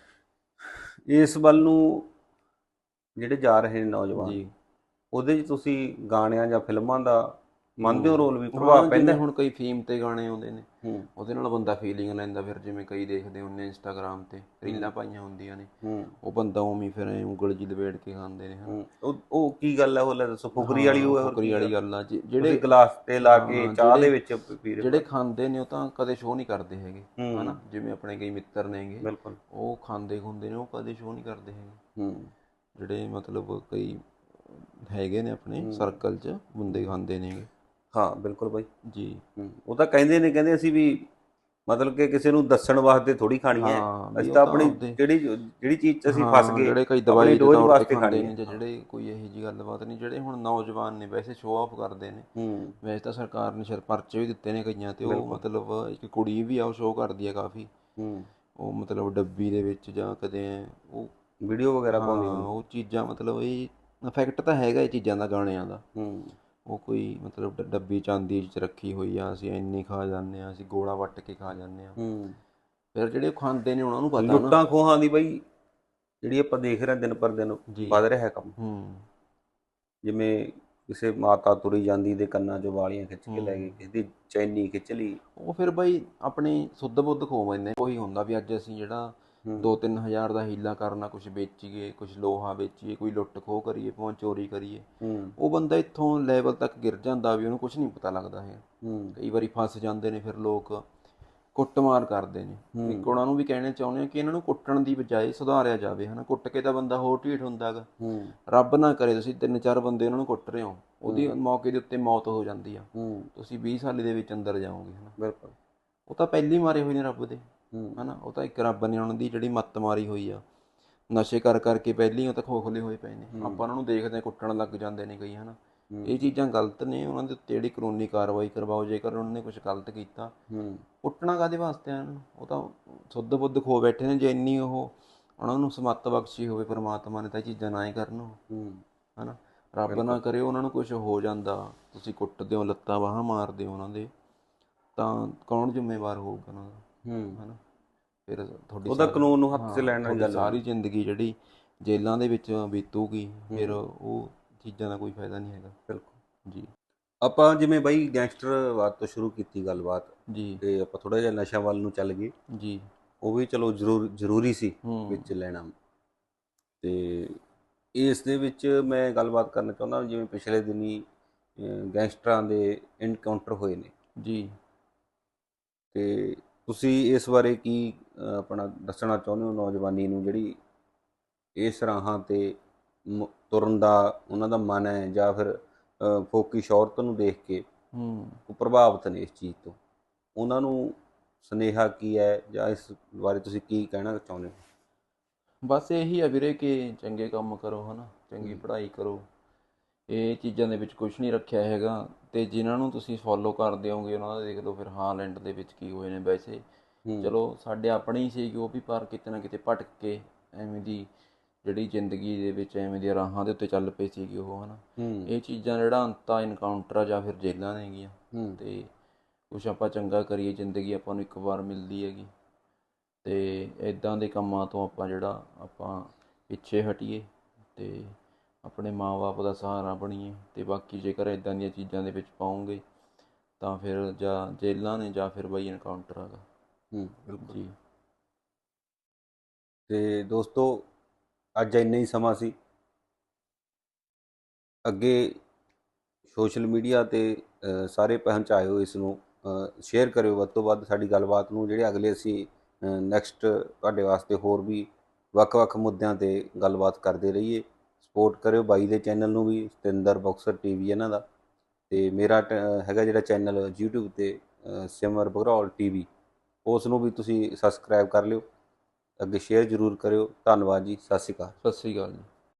Speaker 1: ਇਸ ਵੱਲ ਨੂੰ ਜਿਹੜੇ ਜਾ ਰਹੇ ਨੇ ਨੌਜਵਾਨ
Speaker 2: ਜੀ।
Speaker 1: ਉਹਦੇ 'ਚ ਤੁਸੀਂ ਗਾਣਿਆਂ ਜਾਂ ਫਿਲਮਾਂ ਦਾ ਮੰਨਦੇ ਹੋ ਰੋਲ ਵੀ ਪ੍ਰਭਾਵ ਪੈਂਦਾ?
Speaker 2: ਹੁਣ ਕਈ ਫੀਮ ਤੇ ਗਾਣੇ ਆਉਂਦੇ ਨੇ। ਉਹਦੇ ਨਾਲ ਬੰਦਾ ਫੀਲਿੰਗ ਲੈਂਦਾ ਫਿਰ ਜਿਵੇਂ ਕਈ ਦੇਖਦੇ ਹੁੰਦੇ ਇੰਸਟਾਗ੍ਰam ਤੇ ਰੀਲਾਂ ਪਾਈਆਂ ਹੁੰਦੀਆਂ ਨੇ। ਉਹ ਬੰਦਾ ਉਵੇਂ ਫਿਰ ਉਂਗਲ ਜੀ ਲਵੇੜ ਕੇ ਖਾਂਦੇ ਨੇ ਹਨਾ।
Speaker 1: ਹੂੰ। ਉਹ ਉਹ ਕੀ ਗੱਲ ਹੈ ਉਹ ਲੈ ਦੱਸੋ ਫੁਕਰੀ ਵਾਲੀ ਉਹ
Speaker 2: ਫੁਕਰੀ ਵਾਲੀ ਗੱਲ ਆ
Speaker 1: ਜਿਹੜੇ ਗਲਾਸ ਤੇ ਲਾ ਕੇ ਚਾਹ ਦੇ ਵਿੱਚ
Speaker 2: ਜਿਹੜੇ ਖਾਂਦੇ ਨੇ ਉਹ ਤਾਂ ਕਦੇ ਸ਼ੋਅ ਨਹੀਂ ਕਰਦੇ ਹੈਗੇ। ਹਨਾ। ਜਿਵੇਂ ਆਪਣੇ ਕਈ ਮਿੱਤਰ ਨੇਗੇ
Speaker 1: ਬਿਲਕੁਲ।
Speaker 2: ਉਹ ਖਾਂਦੇ ਖੁੰਦੇ ਨੇ ਉਹ ਕਦੇ ਸ਼ੋਅ ਨਹੀਂ ਕਰਦੇ ਹੈਗੇ।
Speaker 1: ਹੂੰ।
Speaker 2: ਜਿਹੜੇ ਮਤਲਬ ਕਈ ਹੈਗੇ ਨੇ ਆਪਣੇ ਸਰਕਲ 'ਚ ਬੰਦੇ ਖਾਂਦੇ ਨੇਗੇ
Speaker 1: ਹਾਂ ਬਿਲਕੁਲ ਬਾਈ।
Speaker 2: ਜੀ।
Speaker 1: ਹੂੰ। ਉਹ ਤਾਂ ਕਹਿੰਦੇ ਨੇ ਕਹਿੰਦੇ ਅਸੀਂ ਵੀ ਮਤਲਬ ਕਿ ਕਿਸੇ ਨੂੰ ਦੱਸਣ ਵਾਸਤੇ ਥੋੜੀ ਖਾਣੀ ਹੈ।
Speaker 2: ਹਾਂ,
Speaker 1: ਅਸੀਂ ਤਾਂ ਆਪਣੀ ਜਿਹੜੀ ਜਿਹੜੀ ਚੀਜ਼ 'ਚ ਅਸੀਂ
Speaker 2: ਹਾਂ,
Speaker 1: ਫਸ ਗਏ
Speaker 2: ਜਿਹੜੇ ਕਈ ਦਵਾਈ ਦੇ ਤੌਰ ਤੇ ਖਾਂਦੇ
Speaker 1: ਖਾਣੀ
Speaker 2: ਨੇ ਜਿਹੜੇ ਕੋਈ ਇਹੋ ਜੀ ਗੱਲਬਾਤ ਨਹੀਂ ਜਿਹੜੇ ਹੁਣ ਨੌਜਵਾਨ ਨੇ ਵੈਸੇ ਸ਼ੋਅ ਆਫ ਕਰਦੇ ਨੇ।
Speaker 1: ਹੂੰ।
Speaker 2: ਵੈਸੇ ਤਾਂ ਸਰਕਾਰ ਨੇ ਸਿਰ ਪਰਚੇ ਵੀ ਦਿੱਤੇ ਨੇ ਕਈਆਂ ਤੇ ਉਹ ਮਤਲਬ ਇੱਕ ਕੁੜੀ ਵੀ ਆ ਉਹ ਸ਼ੋਅ ਕਰਦੀ ਆ ਕਾਫੀ।
Speaker 1: ਹੂੰ।
Speaker 2: ਉਹ ਮਤਲਬ ਡੱਬੀ ਦੇ ਵਿੱਚ ਜਾਂ ਕਦੇ ਉਹ
Speaker 1: ਵੀਡੀਓ ਵਗੈਰਾ ਪਾਉਂਦੀ
Speaker 2: ਹਾਂ, ਉਹ ਚੀਜ਼ਾਂ ਮਤਲਬ ਇਹ ਇਫੈਕਟ ਤਾਂ ਹੈਗਾ ਇਹ ਚੀਜ਼ਾਂ ਦਾ ਗਾਣਿਆਂ ਦਾ।
Speaker 1: ਹੂੰ।
Speaker 2: ਉਹ ਕੋਈ ਮਤਲਬ ਡ- ਡੱਬੀ ਚਾਂਦੀ 'ਚ ਰੱਖੀ ਹੋਈ ਆ ਅਸੀਂ ਇੰਨੀ ਖਾ ਜਾਂਦੇ ਆ ਅਸੀਂ ਗੋਲਾ ਵੱਟ ਕੇ ਖਾ ਜਾਂਦੇ ਆ।
Speaker 1: ਹੂੰ।
Speaker 2: ਫਿਰ ਜਿਹੜੇ ਉਹ ਖਾਂਦੇ ਨੇ ਉਹਨਾਂ ਨੂੰ ਪਤਾ ਨਾ।
Speaker 1: ਲੁੱਟਾਂ ਖੋਹਾਂ ਦੀ ਬਈ ਜਿਹੜੀ ਆਪਾਂ ਦੇਖ ਰਹੇ ਹਾਂ ਦਿਨ ਪਰ ਦਿਨ
Speaker 2: ਜੀ।
Speaker 1: ਵੱਧ ਰਿਹਾ ਹੈ ਕੰਮ।
Speaker 2: ਹੂੰ।
Speaker 1: ਜਿਵੇਂ ਕਿਸੇ ਮਾਤਾ ਤੁਰੀ ਜਾਂਦੀ ਦੇ ਕੰਨਾਂ 'ਚੋਂ ਵਾਲੀਆਂ ਖਿੱਚ ਕੇ ਲੈ ਗਈ ਕਿਸੇ ਦੀ ਚੈਨੀ ਖਿੱਚ ਲਈ।
Speaker 2: ਉਹ ਫਿਰ ਬਈ ਆਪਣੀ ਸੁੱਧ ਬੁੱਧ ਖੋ ਮੈਨੇ ਕੋਈ ਹੁੰਦਾ ਵੀ ਅੱਜ ਅਸੀਂ ਜਿਹੜਾ। 2-3000 ਹਜ਼ਾਰ ਦਾ ਹੀਲਾ ਕਰਨਾ ਕੁਝ ਵੇਚੀਏ ਕੁਝ ਲੋਹਾ ਵੇਚੀਏ ਕੋਈ ਲੁੱਟ ਖੋਹ ਕਰੀਏ ਭਾਵੇਂ ਚੋਰੀ ਕਰੀਏ। ਉਹ ਬੰਦਾ ਇੱਥੋਂ ਲੈਵਲ ਤੱਕ ਗਿਰ ਜਾਂਦਾ ਵੀ ਉਹਨੂੰ ਕੁਝ ਨਹੀਂ ਪਤਾ ਲੱਗਦਾ ਹੈ। ਕਈ ਵਾਰੀ ਫਸ ਜਾਂਦੇ ਨੇ ਫਿਰ ਲੋਕ ਕੁੱਟਮਾਰ ਕਰਦੇ ਨੇ। ਇੱਕ ਉਹਨਾਂ ਨੂੰ ਵੀ ਕਹਿਣਾ ਚਾਹੁੰਦੇ ਆ ਕਿ ਇਹਨਾਂ ਨੂੰ ਕੁੱਟਣ ਦੀ ਬਜਾਏ ਸੁਧਾਰਿਆ ਜਾਵੇ ਹਨਾ। ਕੁੱਟ ਕੇ ਤਾਂ ਬੰਦਾ ਹੋਰ ਢੀਠ ਹੁੰਦਾਗਾ ਰੱਬ ਨਾ ਕਰੇ ਤੁਸੀਂ ਤਿੰਨ ਚਾਰ ਬੰਦੇ ਉਹਨਾਂ ਨੂੰ ਕੁੱਟ ਰਹੇ ਹੋ ਉਹਦੀ ਮੌਕੇ ਦੇ ਉੱਤੇ ਮੌਤ ਹੋ ਜਾਂਦੀ ਆ। ਤੁਸੀਂ 20 ਸਾਲ ਦੇ ਵਿੱਚ ਅੰਦਰ ਜਾਓਗੇ ਹਨਾ।
Speaker 1: ਬਿਲਕੁਲ।
Speaker 2: ਉਹ ਤਾਂ ਪਹਿਲੀ ਮਾਰੇ ਹੋਏ ਨੇ ਰੱਬ ਦੇ। ਹਨਾ ਉਹ ਤਾਂ ਇੱਕ ਰੱਬ ਨੇ ਉਹਨਾਂ ਦੀ ਜਿਹੜੀ ਮੱਤ ਮਾਰੀ ਹੋਈ ਆ। ਨਸ਼ੇ ਕਰ ਕਰਕੇ ਪਹਿਲੀ ਉਹ ਤਾਂ ਖੋਖਲੇ ਹੋਏ ਪਏ ਨੇ। ਆਪਾਂ ਉਹਨਾਂ ਨੂੰ ਦੇਖਦੇ ਕੁੱਟਣ ਲੱਗ ਜਾਂਦੇ ਨੇ ਕਈ ਹਨਾ। ਇਹ ਚੀਜ਼ਾਂ ਗਲਤ ਨੇ ਉਹਨਾਂ ਦੇ ਉੱਤੇ ਜਿਹੜੀ ਕਾਨੂੰਨੀ ਕਾਰਵਾਈ ਕਰਵਾਓ ਜੇਕਰ ਉਹਨਾਂ ਨੇ ਕੁਝ ਗਲਤ ਕੀਤਾ।
Speaker 1: ਹੂੰ।
Speaker 2: ਕੁੱਟਣਾ ਕਾਦੇ ਵਾਸਤੇ ਆ? ਉਹ ਤਾਂ ਸੁੱਧ ਬੁੱਧ ਖੋ ਬੈਠੇ ਨੇ ਜੇ ਇੰਨੀ ਉਹ ਉਹਨਾਂ ਨੂੰ ਸਮੱਤ ਬਖਸ਼ੀ ਹੋਵੇ ਪ੍ਰਮਾਤਮਾ ਨੇ ਤਾਂ ਇਹ ਚੀਜ਼ਾਂ ਨਾ ਹੀ ਕਰਨ ਹਨਾ ਰੱਬ ਨਾ ਕਰੇ ਉਹਨਾਂ ਨੂੰ ਕੁਝ ਹੋ ਜਾਂਦਾ। ਤੁਸੀਂ ਕੁੱਟਦੇ ਹੋ ਲੱਤਾਂ ਬਾਹਾਂ ਮਾਰਦੇ ਹੋ ਉਹਨਾਂ ਦੇ ਤਾਂ ਕੌਣ ਜ਼ਿੰਮੇਵਾਰ ਹੋਊਗਾ ਉਹਨਾਂ ਦਾ?
Speaker 1: ਹੂੰ।
Speaker 2: ਹਨਾ? ਫਿਰ ਤੁਹਾਡੀ
Speaker 1: ਉਹਦਾ ਕਾਨੂੰਨ ਨੂੰ ਹੱਥ 'ਚ ਲੈਣ ਵਾਲੀ ਗੱਲ
Speaker 2: ਸਾਰੀ ਜ਼ਿੰਦਗੀ ਜਿਹੜੀ ਜੇਲ੍ਹਾਂ ਦੇ ਵਿੱਚ ਬੀਤੂਗੀ ਫਿਰ ਉਹ ਚੀਜ਼ਾਂ ਦਾ ਕੋਈ ਫਾਇਦਾ ਨਹੀਂ ਹੈਗਾ।
Speaker 1: ਬਿਲਕੁਲ।
Speaker 2: ਜੀ।
Speaker 1: ਆਪਾਂ ਜਿਵੇਂ ਬਾਈ ਗੈਂਗਸਟਰਵਾਦ ਤੋਂ ਸ਼ੁਰੂ ਕੀਤੀ ਗੱਲਬਾਤ
Speaker 2: ਜੀ।
Speaker 1: ਤੇ ਆਪਾਂ ਥੋੜਾ ਜਿਹਾ ਨਸ਼ਾ ਵੱਲ ਨੂੰ ਚੱਲ ਗਏ।
Speaker 2: ਜੀ।
Speaker 1: ਉਹ ਵੀ ਚਲੋ ਜ਼ਰੂਰ ਜ਼ਰੂਰੀ ਸੀ ਵਿੱਚ ਲੈਣਾ। ਤੇ ਇਸ ਦੇ ਵਿੱਚ ਮੈਂ ਗੱਲਬਾਤ ਕਰਨਾ ਚਾਹੁੰਦਾ ਜਿਵੇਂ ਪਿਛਲੇ ਦਿਨੀ ਗੈਂਗਸਟਰਾਂ ਦੇ ਇਨਕਾਊਂਟਰ ਹੋਏ ਨੇ।
Speaker 2: ਜੀ।
Speaker 1: ਤੇ ਤੁਸੀਂ ਇਸ ਬਾਰੇ ਕੀ ਆਪਣਾ ਦੱਸਣਾ ਚਾਹੁੰਦੇ ਹੋ ਨੌਜਵਾਨੀ ਨੂੰ ਜਿਹੜੀ ਇਸ ਰਾਹਾਂ ਤੇ ਤੁਰਨ ਦਾ ਉਹਨਾਂ ਦਾ ਮਨ ਹੈ ਜਾਂ ਫਿਰ ਫੋਕੀ ਸ਼ੌਹਰਤ ਨੂੰ ਦੇਖ ਕੇ
Speaker 2: ਹੂੰ।
Speaker 1: ਉਹ ਪ੍ਰਭਾਵਿਤ ਨੇ ਇਸ ਚੀਜ਼ ਤੋਂ? ਉਹਨਾਂ ਨੂੰ ਸੁਨੇਹਾ ਕੀ ਹੈ ਜਾਂ ਇਸ ਬਾਰੇ ਤੁਸੀਂ ਕੀ ਕਹਿਣਾ ਚਾਹੁੰਦੇ ਹੋ?
Speaker 2: ਬਸ ਇਹੀ ਆ ਵੀਰੇ ਕਿ ਚੰਗੇ ਕੰਮ ਕਰੋ ਹਨਾ? ਚੰਗੀ ਪੜ੍ਹਾਈ ਕਰੋ। ਇਹ ਚੀਜ਼ਾਂ ਦੇ ਵਿੱਚ ਕੁਝ ਨਹੀਂ ਰੱਖਿਆ ਹੈਗਾ। ਤੇ ਜਿਨ੍ਹਾਂ ਨੂੰ ਤੁਸੀਂ ਫੋਲੋ ਕਰਦੇ ਹੋਗੇ ਉਹਨਾਂ ਦਾ ਦੇਖ ਲਓ ਫਿਰ ਹਾਲੈਂਡ ਦੇ ਵਿੱਚ ਕੀ ਹੋਏ ਨੇ ਵੈਸੇ। ਚਲੋ ਸਾਡੇ ਆਪਣੇ ਹੀ ਸੀ ਕਿ ਉਹ ਵੀ ਪਰ ਕਿਤੇ ਨਾ ਕਿਤੇ ਭਟਕ ਕੇ ਐਵੇਂ ਦੀ ਜਿਹੜੀ ਜ਼ਿੰਦਗੀ ਦੇ ਵਿੱਚ ਐਵੇਂ ਦੀਆਂ ਰਾਹਾਂ ਦੇ ਉੱਤੇ ਚੱਲ ਪਏ ਸੀ ਕਿ ਉਹ ਹਨਾ। ਇਹ ਚੀਜ਼ਾਂ ਜਿਹੜਾ ਅੰਤਾ ਇਨਕਾਊਂਟਰ ਆ ਜਾਂ ਫਿਰ ਜੇਲਾਂ ਨੇਗੀਆਂ ਤੇ ਕੁਛ ਆਪਾਂ ਚੰਗਾ ਕਰੀਏ ਜ਼ਿੰਦਗੀ ਆਪਾਂ ਨੂੰ ਇੱਕ ਵਾਰ ਮਿਲਦੀ ਹੈਗੀ। ਤੇ ਇਦਾਂ ਦੇ ਕੰਮਾਂ ਤੋਂ ਆਪਾਂ ਜਿਹੜਾ ਆਪਾਂ ਪਿੱਛੇ ਹਟੀਏ ਤੇ ਆਪਣੇ ਮਾਪੇ ਦਾ ਸਹਾਰਾ ਬਣੀਏ ਤੇ ਬਾਕੀ ਜੇਕਰ ਇਦਾਂ ਦੀਆਂ ਚੀਜ਼ਾਂ ਦੇ ਵਿੱਚ ਪਾਉਂਗੇ ਤਾਂ ਫਿਰ ਜਾਂ ਜੇਲਾਂ ਨੇ ਜਾਂ ਫਿਰ ਬਈ ਇਨਕਾਊਂਟਰ ਹੈਗਾ
Speaker 1: ਹੂੰ ਬਿਲਕੁਲ।
Speaker 2: ਜੀ।
Speaker 1: ਤੇ ਦੋਸਤੋ ਅੱਜ ਇੰਨਾ ਹੀ ਸਮਾਂ ਸੀ। ਅੱਗੇ ਸੋਸ਼ਲ ਮੀਡੀਆ ਤੇ ਸਾਰੇ ਪਹੁੰਚਾਇਓ ਇਸ ਨੂੰ ਸ਼ੇਅਰ ਕਰਿਓ। ਵੱਧ ਤੋਂ ਵੱਧ ਸਾਡੀ ਗੱਲਬਾਤ ਨੂੰ ਜਿਹੜੇ ਅਗਲੇ ਅਸੀਂ ਨੈਕਸਟ ਤੁਹਾਡੇ ਵਾਸਤੇ ਹੋਰ ਵੀ ਵੱਖ-ਵੱਖ ਮੁੱਦਿਆਂ ਤੇ ਗੱਲਬਾਤ ਕਰਦੇ ਰਹੀਏ। ਸਪੋਰਟ ਕਰਿਓ ਬਾਈ ਦੇ ਚੈਨਲ ਨੂੰ ਵੀ, ਸਤਿੰਦਰ ਬਾਕਸਰ ਟੀਵੀ ਇਹਨਾਂ ਦਾ। ਤੇ ਮੇਰਾ ਟ- ਹੈਗਾ ਜਿਹੜਾ ਚੈਨਲ YouTube ਤੇ ਸਿਮਰ ਬਗਰੌਲ ਟੀਵੀ ਉਸ ਨੂੰ ਵੀ ਤੁਸੀਂ ਸਬਸਕ੍ਰਾਈਬ ਕਰ ਲਿਓ। ਅੱਗੇ ਸ਼ੇਅਰ ਜ਼ਰੂਰ ਕਰਿਓ। ਧੰਨਵਾਦ ਜੀ। ਸਤਿ ਸ਼੍ਰੀ ਅਕਾਲ।
Speaker 2: ਸਤਿ ਸ੍ਰੀ ਅਕਾਲ ਜੀ।